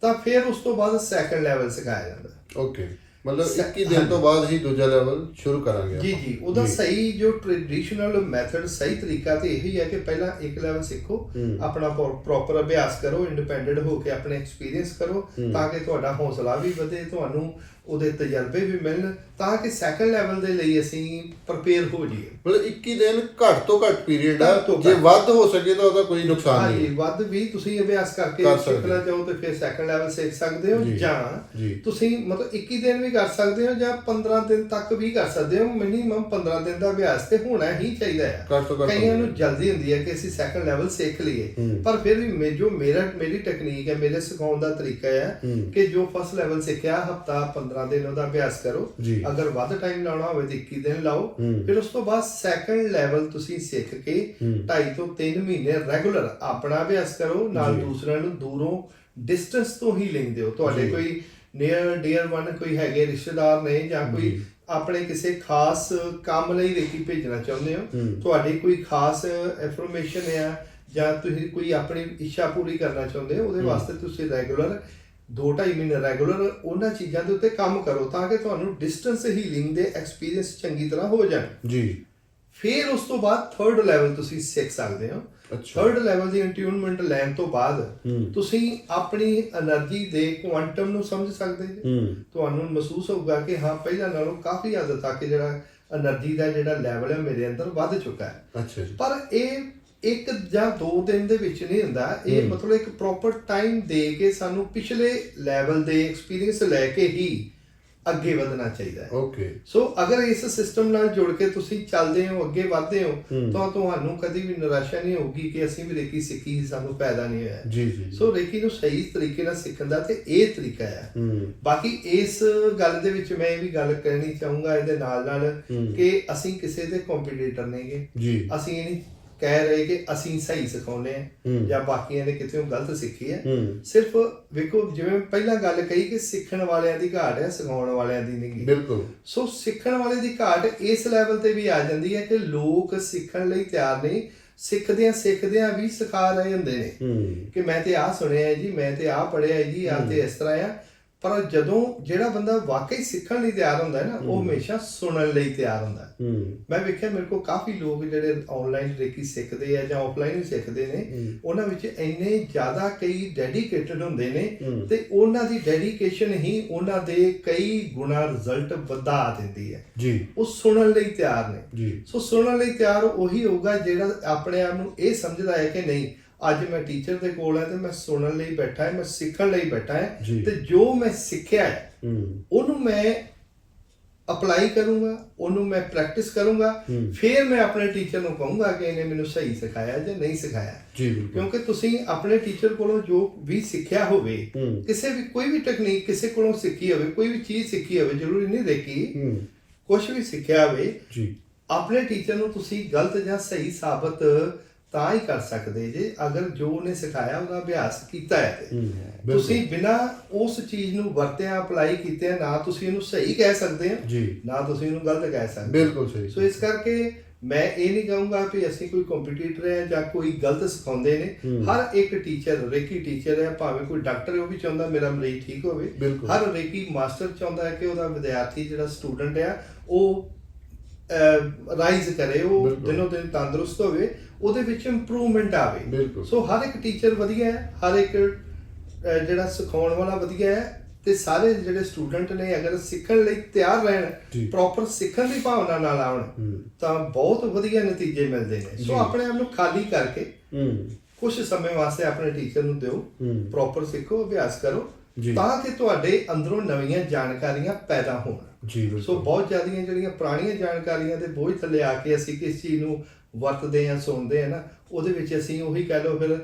ਤਾਂ ਫਿਰ ਉਸ ਤੋਂ ਬਾਅਦ ਸੈਕੰਡ ਲੈਵਲ ਸਿਖਾਇਆ ਜਾਂਦਾ ਓਕੇ ਮਤਲਬ ਸ- 21 ਦਿਨ ਤੋਂ ਬਾਅਦ ਹੀ ਦੂਜਾ ਲੈਵਲ ਸ਼ੁਰੂ ਕਰਾਂਗੇ ਜੀ। ਜੀ ਉਹਦਾ। ਸਹੀ ਜੋ ਟ੍ਰੈਡੀਸ਼ਨਲ ਮੈਥਡ ਸਹੀ ਤਰੀਕਾ ਤੇ ਇਹੀ ਹੈ ਕਿ ਪਹਿਲਾਂ ਇੱਕ ਲੈਵਲ ਸਿੱਖੋ। ਆਪਣਾ ਪ੍ਰੋਪਰ ਅਭਿਆਸ ਕਰੋ ਇੰਡੀਪੈਂਡੈਂਟ ਹੋ ਕੇ ਆਪਣੇ ਐਕਸਪੀਰੀਅੰਸ ਕਰੋ। ਤਾਂ ਕਿ ਤੁਹਾਡਾ ਹੌਸਲਾ ਵੀ ਵਧੇ ਤੁਹਾਨੂੰ ਉਹਦੇ ਤਜਰਬੇ ਵੀ ਮਿਲਣ ਤਾਂ ਕਿ ਸੈਕੰਡ ਲੈਵਲ ਦੇ ਲਈ ਅਸੀਂ ਪ੍ਰਪੇਅਰ ਹੋ ਜਾਈਏ ਮਤਲਬ 21 ਦਿਨ ਘੱਟ ਤੋਂ ਘੱਟ ਪੀਰੀਅਡ ਆ ਜੇ। ਵੱਧ ਹੋ ਸਕੇ ਤਾਂ ਉਹਦਾ ਕੋਈ ਨੁਕਸਾਨ ਹਾਂਜੀ ਨਹੀਂ ਵੱਧ ਵੀ ਤੁਸੀਂ ਅਭਿਆਸ ਕਰਕੇ ਸਿੱਖਣਾ ਚਾਹੋ ਤੇ ਫਿਰ ਸੈਕੰਡ ਲੈਵਲ ਸਿੱਖ ਸਕਦੇ ਹੋ ਜੀ। ਤੁਸੀਂ ਮਤਲਬ 21 ਦਿਨ ਵੀ ਕਰ ਸਕਦੇ ਹੋ ਜਾਂ 15 ਦਿਨ ਤੱਕ ਵੀ ਕਰ ਸਕਦੇ ਹੋ ਮਿਨੀਮਮ 15 ਦਿਨ ਦਾ ਅਭਿਆਸ ਤੇ ਹੋਣਾ ਹੀ ਚਾਹੀਦਾ ਹੈ ਕਈਆਂ ਨੂੰ। ਜਲਦੀ ਹੁੰਦੀ ਹੈ ਕਿ ਅਸੀਂ ਸੈਕੰਡ ਲੈਵਲ ਸਿੱਖ ਲਈਏ। ਪਰ ਫਿਰ ਵੀ ਜੋ ਮੇਰਾ ਮੇਰੀ ਟੈਕਨੀਕ ਹੈ ਮੇਰੇ ਸਿਖਾਉਣ ਦਾ ਤਰੀਕਾ ਹੂੰ। ਕਿ ਜੋ ਫਸਟ ਲੈਵਲ ਸਿੱਖਿਆ ਹਫਤਾ 15 ਦਿਨ ਉਹਦਾ ਅਭਿਆਸ ਕਰੋ। ਅਗਰ ਵੱਧ ਟਾਈਮ ਲਾਉਣਾ ਹੋਵੇ ਤਾਂ 21 ਦਿਨ ਲਾਓ। ਫਿਰ ਉਸ ਤੋਂ ਬਾਅਦ ਸੈਕੰਡ ਲੈਵਲ ਤੁਸੀਂ ਸਿੱਖ ਕੇ ਹੂੰ। 2.5 ਤੋਂ 3 ਮਹੀਨੇ ਰੈਗੂਲਰ ਆਪਣਾ ਅਭਿਆਸ ਕਰੋ ਨਾਲ। ਦੂਸਰਿਆਂ ਨੂੰ ਦੂਰੋਂ ਡਿਸਟੈਂਸ ਤੋਂ ਹੀ ਲੈਂਦੇ ਹੋ ਤੁਹਾਡੇ। ਕੋਈ ਨੀਅਰ ਡੀਅਰ ਵਨ ਕੋਈ ਹੈਗੇ ਰਿਸ਼ਤੇਦਾਰ ਨੇ ਜਾਂ ਕੋਈ। ਆਪਣੇ ਕਿਸੇ ਖਾਸ ਕੰਮ ਲਈ ਰੇਕੀ ਭੇਜਣਾ ਚਾਹੁੰਦੇ ਹੋ ਹੂੰ। ਤੁਹਾਡੀ ਕੋਈ ਖਾਸ ਇਨਫੋਰਮੇਸ਼ਨ ਹੈ ਜਾਂ ਤੁਸੀਂ ਕੋਈ ਆਪਣੀ ਇੱਛਾ ਪੂਰੀ ਕਰਨਾ ਚਾਹੁੰਦੇ ਹੋ ਉਹਦੇ ਵਾਸਤੇ ਤੁਸੀਂ ਰੈਗੂਲਰ 2 2.5 ਮਹੀਨੇ ਰੈਗੂਲਰ ਉਹਨਾਂ ਚੀਜ਼ਾਂ ਦੇ ਉੱਤੇ ਕੰਮ ਕਰੋ ਤਾਂ ਕਿ ਤੁਹਾਨੂੰ ਡਿਸਟੈਂਸ ਹੀਲਿੰਗ ਦੇ ਐਕਸਪੀਰੀਅੰਸ ਚੰਗੀ ਤਰ੍ਹਾਂ ਹੋ ਜਾਣ। ਜੀ। ਫਿਰ ਉਸ ਤੋਂ ਬਾਅਦ ਥਰਡ ਲੈਵਲ ਤੁਸੀਂ ਸਿੱਖ ਸਕਦੇ ਹੋ। ਥਰਡ ਲੈਵਲ ਦੀ ਇੰਟਿਊਨਮੈਂਟ ਲੈਣ ਤੋਂ ਬਾਅਦ ਤੁਸੀਂ ਆਪਣੀ એનર્ਜੀ ਦੇ ਕੁਆਂਟਮ ਨੂੰ ਸਮਝ ਸਕਦੇ ਜੀ। ਤੁਹਾਨੂੰ ਮਹਿਸੂਸ ਹੋਊਗਾ ਕਿ ਹਾਂ ਪਹਿਲਾਂ ਨਾਲੋਂ ਕਾਫੀ ਹੱਦ ਤੱਕ ਜਿਹੜਾ એનર્ਜੀ ਦਾ ਜਿਹੜਾ ਲੈਵਲ ਹੈ ਮੇਰੇ ਅੰਦਰ ਵੱਧ ਚੁੱਕਾ ਹੈ। ਅੱਛਾ ਪਰ ਇਹ ਇੱਕ ਜਾਂ ਦੋ ਦਿਨ ਦੇ ਵਿੱਚ ਨਹੀਂ ਹੁੰਦਾ ਇਹ। ਮਤਲਬ ਇੱਕ ਪ੍ਰੋਪਰ ਟਾਈਮ ਦੇ ਕੇ ਸਾਨੂੰ ਪਿਛਲੇ ਲੈਵਲ ਦੇ ਐਕਸਪੀਰੀਅੰਸ ਲੈ ਕੇ ਹੀ ਅੱਗੇ ਵਧਣਾ ਚਾਹੀਦਾ ਹੈ ਓਕੇ ਸੋ ਅਗਰ ਇਸ ਸਿਸਟਮ ਨਾਲ ਜੁੜ ਕੇ ਤੁਸੀਂ ਚੱਲਦੇ ਹੋ ਅੱਗੇ ਵਧਦੇ ਹੋ। ਤਾਂ ਤੁਹਾਨੂੰ ਕਦੀ ਵੀ ਨਿਰਾਸ਼ਾ ਨਹੀਂ ਹੋਊਗੀ ਕਿ ਅਸੀਂ ਵੀ ਰੇਕੀ ਸਿੱਖੀ ਸਾਨੂੰ ਫਾਇਦਾ ਨਹੀਂ ਹੋਇਆ ਜੀ ਜੀ। ਸੋ ਰੇਕੀ ਨੂੰ ਸਹੀ ਤਰੀਕੇ ਨਾਲ ਸਿੱਖਣ ਦਾ ਤੇ ਇਹ ਤਰੀਕਾ ਹੈ ਬਾਕੀ ਇਸ ਗੱਲ ਦੇ ਵਿੱਚ ਮੈਂ ਇਹ ਵੀ ਗੱਲ ਕਹਿਣੀ ਚਾਹੂੰਗਾ ਇਹਦੇ ਨਾਲ ਨਾਲ। ਕਿ ਅਸੀਂ ਕਿਸੇ ਦੇ ਕੰਪੀਟੀਟਰ ਨਹੀਂਗੇ ਜੀ ਅਸੀਂ ਇਹ ਨਹੀਂ ਕਹਿ ਰਹੇ ਕਿ ਅਸੀਂ ਸਹੀ ਸਿਖਾਉਂਦੇ ਹੂੰ। ਜਾਂ ਬਾਕੀਆਂ ਨੇ ਕਿਤੇ ਗਲਤ ਸਿੱਖੀ ਹੈ। ਸਿਰਫ ਵੇਖੋ ਜਿਵੇਂ ਪਹਿਲਾਂ ਗੱਲ ਕਹੀ ਕਿ ਸਿੱਖਣ ਵਾਲਿਆਂ ਦੀ ਘਾਟ ਹੈ ਸਿਖਾਉਣ ਵਾਲਿਆਂ ਦੀ ਨਹੀਂ। ਬਿਲਕੁਲ। ਸੋ ਸਿੱਖਣ ਵਾਲੇ ਦੀ ਘਾਟ ਇਸ ਲੈਵਲ ਤੇ ਵੀ ਆ ਜਾਂਦੀ ਹੈ ਕਿ ਲੋਕ ਸਿੱਖਣ ਲਈ ਤਿਆਰ ਨਹੀਂ ਸਿੱਖਦਿਆਂ ਸਿੱਖਦਿਆਂ ਵੀ ਸਿਖਾ ਰਹੇ ਹੁੰਦੇ ਨੇ। ਕਿ ਮੈਂ ਤੇ ਆਹ ਸੁਣਿਆ ਜੀ ਮੈਂ ਤੇ ਆਹ ਪੜਿਆ ਹੈ ਜੀ ਆਹ ਤੇ ਇਸ ਤਰ੍ਹਾਂ ਆ। ਪਰ ਜਦੋਂ ਜਿਹੜਾ ਬੰਦਾ ਵਾਕਈ ਸਿੱਖਣ ਲਈ ਤਿਆਰ ਹੁੰਦਾ ਹੈ ਨਾ ਉਹ ਹਮੇਸ਼ਾ ਸੁਣਨ ਲਈ ਤਿਆਰ ਹੁੰਦਾ ਹੈ। ਮੈਂ ਵੇਖਿਆ ਮੇਰੇ ਕੋਲ ਕਾਫੀ ਲੋਕ ਜਿਹੜੇ ਆਨਲਾਈਨ ਰੇਕੀ ਸਿੱਖਦੇ ਆ ਜਾਂ ਆਫਲਾਈਨ ਵੀ ਸਿੱਖਦੇ ਨੇ। ਉਹਨਾਂ ਵਿੱਚ ਇੰਨੇ ਜ਼ਿਆਦਾ ਕਈ ਡੈਡੀਕੇਟਡ ਹੁੰਦੇ ਨੇ। ਤੇ ਉਹਨਾਂ ਦੀ ਡੈਡੀਕੇਸ਼ਨ ਹੀ ਉਹਨਾਂ ਦੇ ਕਈ ਗੁਣਾ ਰਿਜ਼ਲਟ ਵਧਾ ਦਿੰਦੀ ਹੈ। ਜੀ। ਉਹ ਸੁਣਨ ਲਈ ਤਿਆਰ ਨੇ। ਜੀ। ਸੋ ਸੁਣਨ ਲਈ ਤਿਆਰ ਉਹੀ ਹੋਊਗਾ ਜਿਹੜਾ ਆਪਣੇ ਆਪ ਨੂੰ ਇਹ ਸਮਝਦਾ ਹੈ ਕਿ ਨਹੀਂ ਅੱਜ ਮੈਂ ਟੀਚਰ ਦੇ ਕੋਲ ਹਾਂ ਤੇ ਮੈਂ ਸੁਣਨ ਲਈ ਬੈਠਾ ਹਾਂ ਮੈਂ ਸਿੱਖਣ ਲਈ ਬੈਠਾ ਹਾਂ। ਤੇ ਜੋ ਮੈਂ ਸਿੱਖਿਆ ਹੈ ਉਹਨੂੰ ਮੈਂ ਅਪਲਾਈ ਕਰੂੰਗਾ ਉਹਨੂੰ ਮੈਂ ਪ੍ਰੈਕਟਿਸ ਕਰੂੰਗਾ। ਫਿਰ ਮੈਂ ਆਪਣੇ ਟੀਚਰ ਨੂੰ ਕਹੂੰਗਾ ਕਿ ਇਹਨੇ ਮੈਨੂੰ ਸਹੀ ਸਿਖਾਇਆ ਜਾਂ ਨਹੀਂ ਸਿਖਾਇਆ ਜੀ ਬਿਲਕੁਲ ਕਿਉਂਕਿ ਤੁਸੀਂ ਆਪਣੇ ਟੀਚਰ ਕੋਲੋਂ ਜੋ ਵੀ ਸਿੱਖਿਆ ਹੋਵੇ। ਕਿਸੇ ਵੀ ਕੋਈ ਵੀ ਟੈਕਨੀਕ ਕਿਸੇ ਕੋਲੋਂ ਸਿੱਖੀ ਹੋਵੇ ਕੋਈ ਵੀ ਚੀਜ਼ ਸਿੱਖੀ ਹੋਵੇ ਜ਼ਰੂਰੀ ਨਹੀਂ ਦੇਖੀ ਕੁਝ ਵੀ ਸਿੱਖਿਆ ਹੋਵੇ ਜੀ ਆਪਣੇ ਟੀਚਰ ਨੂੰ ਤੁਸੀਂ ਗਲਤ ਜਾਂ ਸਹੀ ਸਾਬਤ ਤਾਂ ਹੀ ਕਰ ਸਕਦੇ ਜੇ ਅਗਰ ਜੋ ਉਹਨੇ ਸਿਖਾਇਆ ਉਹਦਾ ਅਭਿਆਸ ਕੀਤਾ ਹੈ ਤੇ ਹੂੰ। ਤੁਸੀਂ ਬਿਨਾ ਉਸ ਚੀਜ਼ ਨੂੰ ਵਰਤਿਆ ਅਪਲਾਈ ਕੀਤੇ ਨਾ ਤੁਸੀਂ ਇਹਨੂੰ ਸਹੀ ਕਹਿ ਸਕਦੇ ਹੋ ਨਾ ਤੁਸੀਂ ਇਹਨੂੰ ਗਲਤ ਕਹਿ ਸਕਦੇ ਹੋ। ਬਿਲਕੁਲ ਸਹੀ ਸੋ ਇਸ ਕਰਕੇ ਮੈਂ ਇਹ ਨਹੀਂ ਕਹੂੰਗਾ ਕਿ ਅਸੀਂ ਕੋਈ ਕੰਪੀਟੀਟਰ ਹੈ ਜਾਂ ਕੋਈ ਗਲਤ ਸਿਖਾਉਂਦੇ ਨੇ ਹੂੰ। ਹਰ ਇੱਕ ਟੀਚਰ ਰੇਕੀ ਟੀਚਰ ਹੈ ਭਾਵੇਂ ਕੋਈ ਡਾਕਟਰ ਹੈ ਉਹ ਵੀ ਚਾਹੁੰਦਾ ਮੇਰਾ ਮਰੀਜ਼ ਠੀਕ ਹੋਵੇ। ਹਰ ਰੇਕੀ ਮਾਸਟਰ ਚਾਹੁੰਦਾ ਹੈ ਕਿ ਉਹਦਾ ਵਿਦਿਆਰਥੀ ਜਿਹੜਾ ਸਟੂਡੈਂਟ ਆ ਉਹ ਰਾਈਜ਼ ਕਰੇ ਉਹ। ਦਿਨੋ ਦਿਨ ਤੰਦਰੁਸਤ ਹੋਵੇ ਉਹਦੇ ਵਿੱਚ ਇੰਪਰੂਵਮੈਂਟ ਆਵੇ ਬਿਲਕੁਲ। ਸੋ ਹਰ ਇੱਕ ਟੀਚਰ ਵਧੀਆ ਹੈ ਹਰ ਇੱਕ ਅਹ, ਜਿਹੜਾ ਸਿਖਾਉਣ ਵਾਲਾ ਵਧੀਆ ਹੈ ਤੇ ਸਾਰੇ ਜਿਹੜੇ ਸਟੂਡੈਂਟ ਨੇ ਅਗਰ ਸਿੱਖਣ ਲਈ ਤਿਆਰ ਜੀ। ਰਹਿਣ ਪ੍ਰੋਪਰ ਸਿੱਖਣ ਦੀ ਭਾਵਨਾ ਨਾਲ ਆਉਣ ਹੂੰ ਤਾਂ ਬਹੁਤ ਵਧੀਆ ਨਤੀਜੇ ਮਿਲਦੇ ਨੇ ਜੀ। ਸੋ ਆਪਣੇ ਆਪ ਨੂੰ ਖਾਲੀ ਕਰਕੇ ਹੂੰ ਕੁਝ ਸਮੇਂ ਵਾਸਤੇ ਆਪਣੇ ਟੀਚਰ ਨੂੰ ਦਿਓ ਹੂੰ ਪ੍ਰੋਪਰ ਸਿੱਖੋ ਅਭਿਆਸ ਕਰੋ। ਤਾਂ ਕਿ ਤੁਹਾਡੇ ਅੰਦਰੋਂ ਨਵੀਆਂ ਜਾਣਕਾਰੀਆਂ ਪੈਦਾ ਹੋਣ। ਜੀ ਬਿਲਕੁਲ। ਸੋ ਬਹੁਤ ਜ਼ਿਆਦੀਆਂ ਜਿਹੜੀਆਂ ਪੁਰਾਣੀਆਂ ਜਾਣਕਾਰੀਆਂ ਦੇ ਬੋਝ ਥੱਲੇ ਆ ਕੇ ਅਸੀਂ ਕਿਸ ਚੀਜ਼ ਨੂੰ ਵਰਤਦੇ ਆ ਸੁਣਦੇ ਆ ਨਾ ਉਹਦੇ ਵਿੱਚ ਅਸੀਂ ਉਹੀ ਕਹਿ ਲਓ ਫਿਰ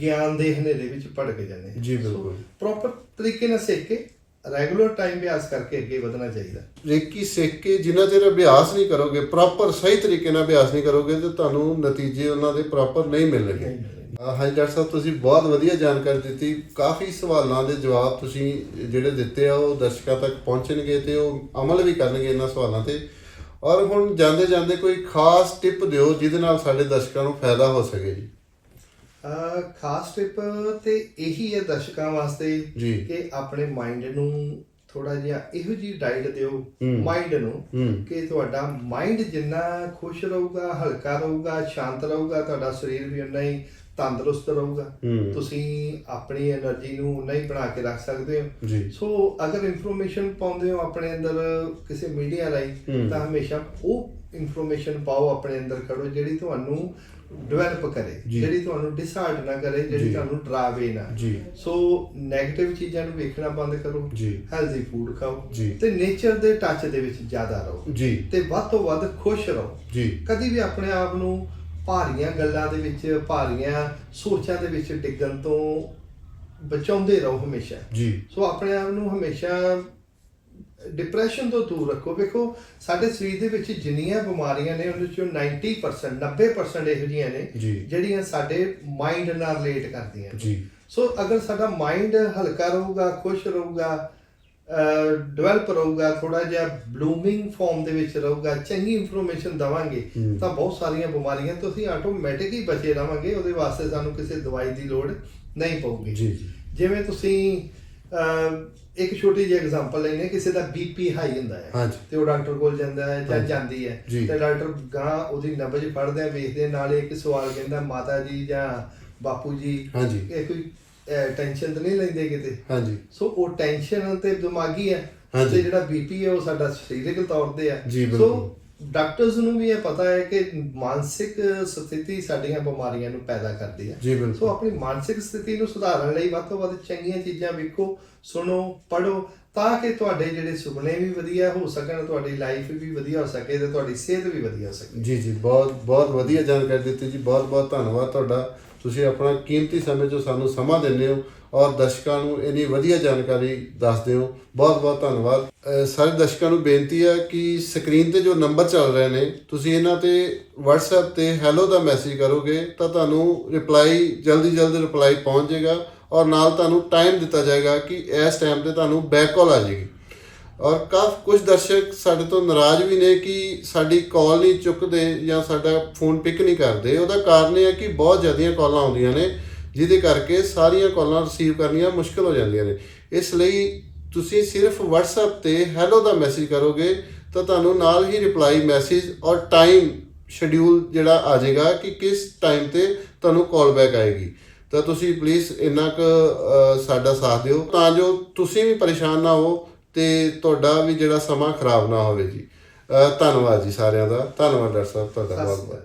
ਗਿਆਨ ਦੇ ਹਨੇਰੇ ਵਿੱਚ ਭਟਕ ਜਾਂਦੇ ਹਾਂ। ਜੀ, ਬਿਲਕੁਲ। ਪ੍ਰੋਪਰ ਤਰੀਕੇ ਨਾਲ ਸਿੱਖ ਕੇ ਰੈਗੂਲਰ ਟਾਈਮ ਅਭਿਆਸ ਕਰਕੇ ਅੱਗੇ ਵਧਣਾ ਚਾਹੀਦਾ। ਰੇਕੀ ਸਿੱਖ ਕੇ ਜਿੰਨਾ ਚਿਰ ਅਭਿਆਸ ਨਹੀਂ ਕਰੋਗੇ ਪ੍ਰੋਪਰ ਸਹੀ ਤਰੀਕੇ ਨਾਲ ਅਭਿਆਸ ਨਹੀਂ ਕਰੋਗੇ ਤੇ ਤੁਹਾਨੂੰ ਨਤੀਜੇ ਉਹਨਾਂ ਦੇ ਪ੍ਰੋਪਰ ਨਹੀਂ ਮਿਲਣਗੇ। ਹਾਂਜੀ ਡਾਕਟਰ ਸਾਹਿਬ ਤੁਸੀਂ ਬਹੁਤ ਵਧੀਆ ਜਾਣਕਾਰੀ ਦਿੱਤੀ। ਕਾਫੀ ਸਵਾਲਾਂ ਦੇ ਜਵਾਬ ਤੁਸੀਂ ਜਿਹੜੇ ਦਿੱਤੇ ਆ ਉਹ ਦਰਸ਼ਕਾਂ ਤੱਕ ਪਹੁੰਚਣਗੇ ਤੇ ਉਹ ਅਮਲ ਵੀ ਕਰਨਗੇ ਇਹਨਾਂ ਸਵਾਲਾਂ ਤੇ। ਔਰ ਹੁਣ ਜਾਂਦੇ ਜਾਂਦੇ ਕੋਈ ਖਾਸ ਟਿਪ ਦਿਓ ਜਿਹਦੇ ਨਾਲ ਸਾਡੇ ਦਰਸ਼ਕਾਂ ਨੂੰ ਫਾਇਦਾ ਹੋ ਸਕੇ ਜੀ। ਖਾਸ ਟਿਪ ਤੇ ਇਹੀ ਹੈ ਦਰਸ਼ਕਾਂ ਵਾਸਤੇ ਕਿ ਆਪਣੇ ਮਾਈਂਡ ਨੂੰ ਥੋੜਾ ਜਿਹਾ ਇਹੋ ਜੀ ਡਾਈਟ ਦਿਓ ਮਾਈਂਡ ਨੂੰ ਕਿ ਤੁਹਾਡਾ ਮਾਈਂਡ ਜਿੰਨਾ ਖੁਸ਼ ਰਹੂਗਾ ਹਲਕਾ ਰਹੂਗਾ ਸ਼ਾਂਤ ਰਹੂਗਾ ਤੁਹਾਡਾ ਸਰੀਰ ਵੀ ਉਨਾ ਹੀ ਤੰਦਰੁਸਤ ਰਹੂਗਾ। ਤੁਸੀਂ ਆਪਣੀ એનર્ਜੀ ਨੂੰ ਉਨਾ ਹੀ ਬਣਾ ਕੇ ਰੱਖ ਸਕਦੇ ਹੋ। ਸੋ ਅਗਰ ਇਨਫੋਰਮੇਸ਼ਨ ਪਾਉਂਦੇ ਹੋ ਆਪਣੇ ਅੰਦਰ ਕਿਸੇ ਮੀਡੀਆ ਰਾਹੀਂ ਤਾਂ ਹਮੇਸ਼ਾ ਉਹ ਇਨਫੋਰਮੇਸ਼ਨ ਪਾਓ ਆਪਣੇ ਅੰਦਰ ਕਰੋ ਜਿਹੜੀ ਤੁਹਾਨੂੰ ਡਿਵੈਲਪ ਕਰੇ। ਜਿਹੜੀ ਤੁਹਾਨੂੰ ਡਿਸਹਾਰਟ ਨਾ ਕਰੇ। ਜਿਹੜੀ ਤੁਹਾਨੂੰ ਡਰਾਵੇ ਨਾ ਜੀ। ਸੋ 네ਗੇਟਿਵ ਚੀਜ਼ਾਂ ਨੂੰ ਵੇਖਣਾ ਬੰਦ ਕਰੋ ਜੀ। ਹੈਲਦੀ ਫੂਡ ਖਾਓ ਜੀ। ਤੇ ਨੇਚਰ ਦੇ ਟੱਚ ਦੇ ਵਿੱਚ ਜ਼ਿਆਦਾ ਰਹੋ ਜੀ ਤੇ ਵੱਧ ਤੋਂ ਵੱਧ ਖੁਸ਼ ਰਹੋ ਜੀ ਕਦੀ ਵੀ ਆਪਣੇ ਆਪ ਨੂੰ ਭਾਰੀਆਂ ਗੱਲਾਂ ਦੇ ਵਿੱਚ ਭਾਰੀਆਂ ਸੋਚਾਂ ਦੇ ਵਿੱਚ ਡਿੱਗਣ ਤੋਂ ਬਚਾਉਂਦੇ ਰਹੋ ਹਮੇਸ਼ਾ ਜੀ ਸੋ ਆਪਣੇ ਆਪ ਨੂੰ ਹਮੇਸ਼ਾ ਡਿਪਰੈਸ਼ਨ ਤੋਂ ਦੂਰ ਰੱਖੋ। ਵੇਖੋ ਸਾਡੇ ਸਰੀਰ ਦੇ ਵਿੱਚ ਜਿੰਨੀਆਂ ਬਿਮਾਰੀਆਂ ਨੇ ਉਹਨਾਂ ਚੋਂ 90% 90% ਇਹੋ ਜਿਹੀਆਂ ਨੇ। ਜਿਹੜੀਆਂ ਸਾਡੇ ਮਾਈਂਡ ਨਾਲ ਰਿਲੇਟ ਕਰਦੀਆਂ ਜੀ। ਸੋ ਅਗਰ ਸਾਡਾ ਮਾਈਂਡ ਹਲਕਾ ਰਹੂਗਾ ਖੁਸ਼ ਰਹੂਗਾ ਡਿਵੈਲਪ ਰਹੂਗਾ ਥੋੜਾ ਜਿਹਾ ਬਲੂਮਿੰਗ ਫਾਰਮ ਦੇ ਵਿੱਚ ਰਹੂਗਾ ਚੰਗੀ ਇਨਫੋਰਮੇਸ਼ਨ ਦਵਾਂਗੇ। ਤਾਂ ਬਹੁਤ ਸਾਰੀਆਂ ਬਿਮਾਰੀਆਂ ਤੋਂ ਅਸੀਂ ਆਟੋਮੈਟਿਕ ਹੀ ਬਚੇ ਰਵਾਂਗੇ ਉਹਦੇ ਵਾਸਤੇ ਸਾਨੂੰ ਕਿਸੇ ਦਵਾਈ ਦੀ ਲੋੜ ਨਹੀਂ ਪਊਗੀ। ਜੀ। ਜਿਵੇਂ ਤੁਸੀਂ ਇੱਕ ਛੋਟੀ ਜਿਹੀ ਐਗਜ਼ਾਮਪਲ ਲੈਨੇ ਕਿਸੇ ਦਾ ਬੀਪੀ ਹਾਈ ਹੁੰਦਾ ਹੈ। ਤੇ ਉਹ ਡਾਕਟਰ ਕੋਲ ਜਾਂਦਾ ਹੈ ਜਾਂ। ਜਾਂਦੀ ਹੈ। ਤੇ ਡਾਕਟਰ ਗਾਂ ਉਹਦੀ ਨਬਜ ਫੜਦੇ ਆ ਵੇਖਦੇ ਆ, ਨਾਲੇ ਇੱਕ ਸਵਾਲ ਕਹਿੰਦਾ ਮਾਤਾ ਜੀ ਜਾਂ ਬਾਪੂ ਜੀ। ਇਹ ਕੋਈ ਟੈਨਸ਼ਨ ਤਾਂ ਨਹੀਂ ਲੈਂਦੇ ਕਿਤੇ ਹਾਂਜੀ ਸੋ ਉਹ ਟੈਨਸ਼ਨ ਤੇ ਦਿਮਾਗੀ ਹੈ। ਤੇ ਜਿਹੜਾ ਬੀਪੀ ਹੈ ਉਹ ਸਾਡਾ ਸਰੀਰਕ ਤੌਰ ਤੇ ਹੈ ਬਿਲਕੁਲ। ਸੋ ਡਾਕਟਰਸ ਨੂੰ ਵੀ ਇਹ ਪਤਾ ਹੈ ਕਿ ਮਾਨਸਿਕ ਸਥਿਤੀ ਸਾਡੀਆਂ ਬਿਮਾਰੀਆਂ ਨੂੰ ਪੈਦਾ ਕਰਦੀ ਹੈ। ਜੀ, ਬਿਲਕੁਲ। ਸੋ ਆਪਣੀ ਮਾਨਸਿਕ ਸਥਿਤੀ ਨੂੰ ਸੁਧਾਰਨ ਲਈ ਵੱਧ ਤੋਂ ਵੱਧ ਚੰਗੀਆਂ ਚੀਜ਼ਾਂ ਵੇਖੋ ਸੁਣੋ ਪੜੋ ਤਾਂ ਕਿ ਤੁਹਾਡੇ ਜਿਹੜੇ ਸੁਪਨੇ ਵੀ ਵਧੀਆ ਹੋ ਸਕਣ ਤੁਹਾਡੀ ਲਾਈਫ ਵੀ ਵਧੀਆ ਹੋ ਸਕੇ ਤੇ ਤੁਹਾਡੀ ਸਿਹਤ ਵੀ ਵਧੀਆ ਹੋ ਸਕੇ। ਜੀ ਜੀ ਬਹੁਤ ਬਹੁਤ ਵਧੀਆ ਜਾਣਕਾਰੀ ਦਿੱਤੀ ਜੀ। ਬਹੁਤ ਬਹੁਤ ਧੰਨਵਾਦ ਤੁਹਾਡਾ। ਤੁਸੀਂ ਆਪਣਾ ਕੀਮਤੀ ਸਮੇਂ ਚੋਂ ਸਾਨੂੰ ਸਮਾਂ ਦਿੰਦੇ ਹੋ ਔਰ ਦਰਸ਼ਕਾਂ ਨੂੰ ਇੰਨੀ ਵਧੀਆ ਜਾਣਕਾਰੀ ਦੱਸਦੇ ਹੋ। ਬਹੁਤ ਬਹੁਤ ਧੰਨਵਾਦ। ਸਾਰੇ ਦਰਸ਼ਕਾਂ ਨੂੰ ਬੇਨਤੀ ਹੈ ਕਿ ਸਕਰੀਨ ਤੇ ਜੋ ਨੰਬਰ ਚੱਲ ਰਹੇ ਨੇ, ਤੁਸੀਂ ਇਹਨਾਂ ਤੇ WhatsApp ਤੇ ਹੈਲੋ ਦਾ ਮੈਸੇਜ ਕਰੋਗੇ ਤਾਂ ਤੁਹਾਨੂੰ ਰਿਪਲਾਈ ਜਲਦੀ ਜਲਦੀ ਰਿਪਲਾਈ ਪਹੁੰਚ ਜਾਏਗਾ ਔਰ ਨਾਲ ਤੁਹਾਨੂੰ ਟਾਈਮ ਦਿੱਤਾ ਜਾਏਗਾ ਕਿ ਇਸ ਟਾਈਮ ਤੇ ਤੁਹਾਨੂੰ ਬੈਕ ਕਾਲ ਆ ਜਾਏਗੀ। ਔਰ ਕਾਫ ਕੁਝ ਦਰਸ਼ਕ ਸਾਡੇ ਤੋਂ ਨਾਰਾਜ਼ ਵੀ ਨੇ ਕਿ ਸਾਡੀ ਕਾਲ ਨਹੀਂ ਚੁੱਕਦੇ ਜਾਂ ਸਾਡਾ ਫੋਨ ਪਿਕ ਨਹੀਂ ਕਰਦੇ। ਉਹਦਾ ਕਾਰਨ ਇਹ ਹੈ ਕਿ ਬਹੁਤ ਜ਼ਿਆਦੀਆਂ ਕਾਲਾਂ ਆਉਂਦੀਆਂ ਨੇ, ਜਿਹਦੇ ਕਰਕੇ ਸਾਰੀਆਂ ਕਾਲਾਂ ਰਿਸੀਵ ਕਰਨੀਆਂ ਮੁਸ਼ਕਲ ਹੋ ਜਾਂਦੀਆਂ ਨੇ। ਇਸ ਲਈ ਤੁਸੀਂ ਸਿਰਫ WhatsApp ਤੇ ਹੈਲੋ ਦਾ ਮੈਸੇਜ ਕਰੋਗੇ, ਤਾਂ ਤੁਹਾਨੂੰ ਨਾਲ ਹੀ ਰਿਪਲਾਈ ਮੈਸੇਜ ਔਰ ਟਾਈਮ ਸ਼ਡਿਊਲ ਜਿਹੜਾ ਆ ਜਾਏਗਾ ਕਿ ਕਿਸ ਟਾਈਮ ਤੇ ਤੁਹਾਨੂੰ ਕਾਲ ਬੈਕ ਆਏਗੀ। ਤਾਂ ਤੁਸੀਂ ਪਲੀਜ਼ ਇੰਨਾ ਕੁ ਸਾਡਾ ਸਾਥ ਦਿਓ। ਤਾਂ ਜੋ ਤੁਸੀਂ ਵੀ ਪਰੇਸ਼ਾਨ ਨਾ ਹੋ ਤੇ ਤੁਹਾਡਾ ਵੀ ਜਿਹੜਾ ਸਮਾਂ ਖਰਾਬ ਨਾ ਹੋਵੇ ਜੀ। ਧੰਨਵਾਦ ਜੀ ਸਾਰਿਆਂ ਦਾ। ਧੰਨਵਾਦ ਡਾਕਟਰ ਸਾਹਿਬ ਤੁਹਾਡਾ ਬਹੁਤ ਬਹੁਤ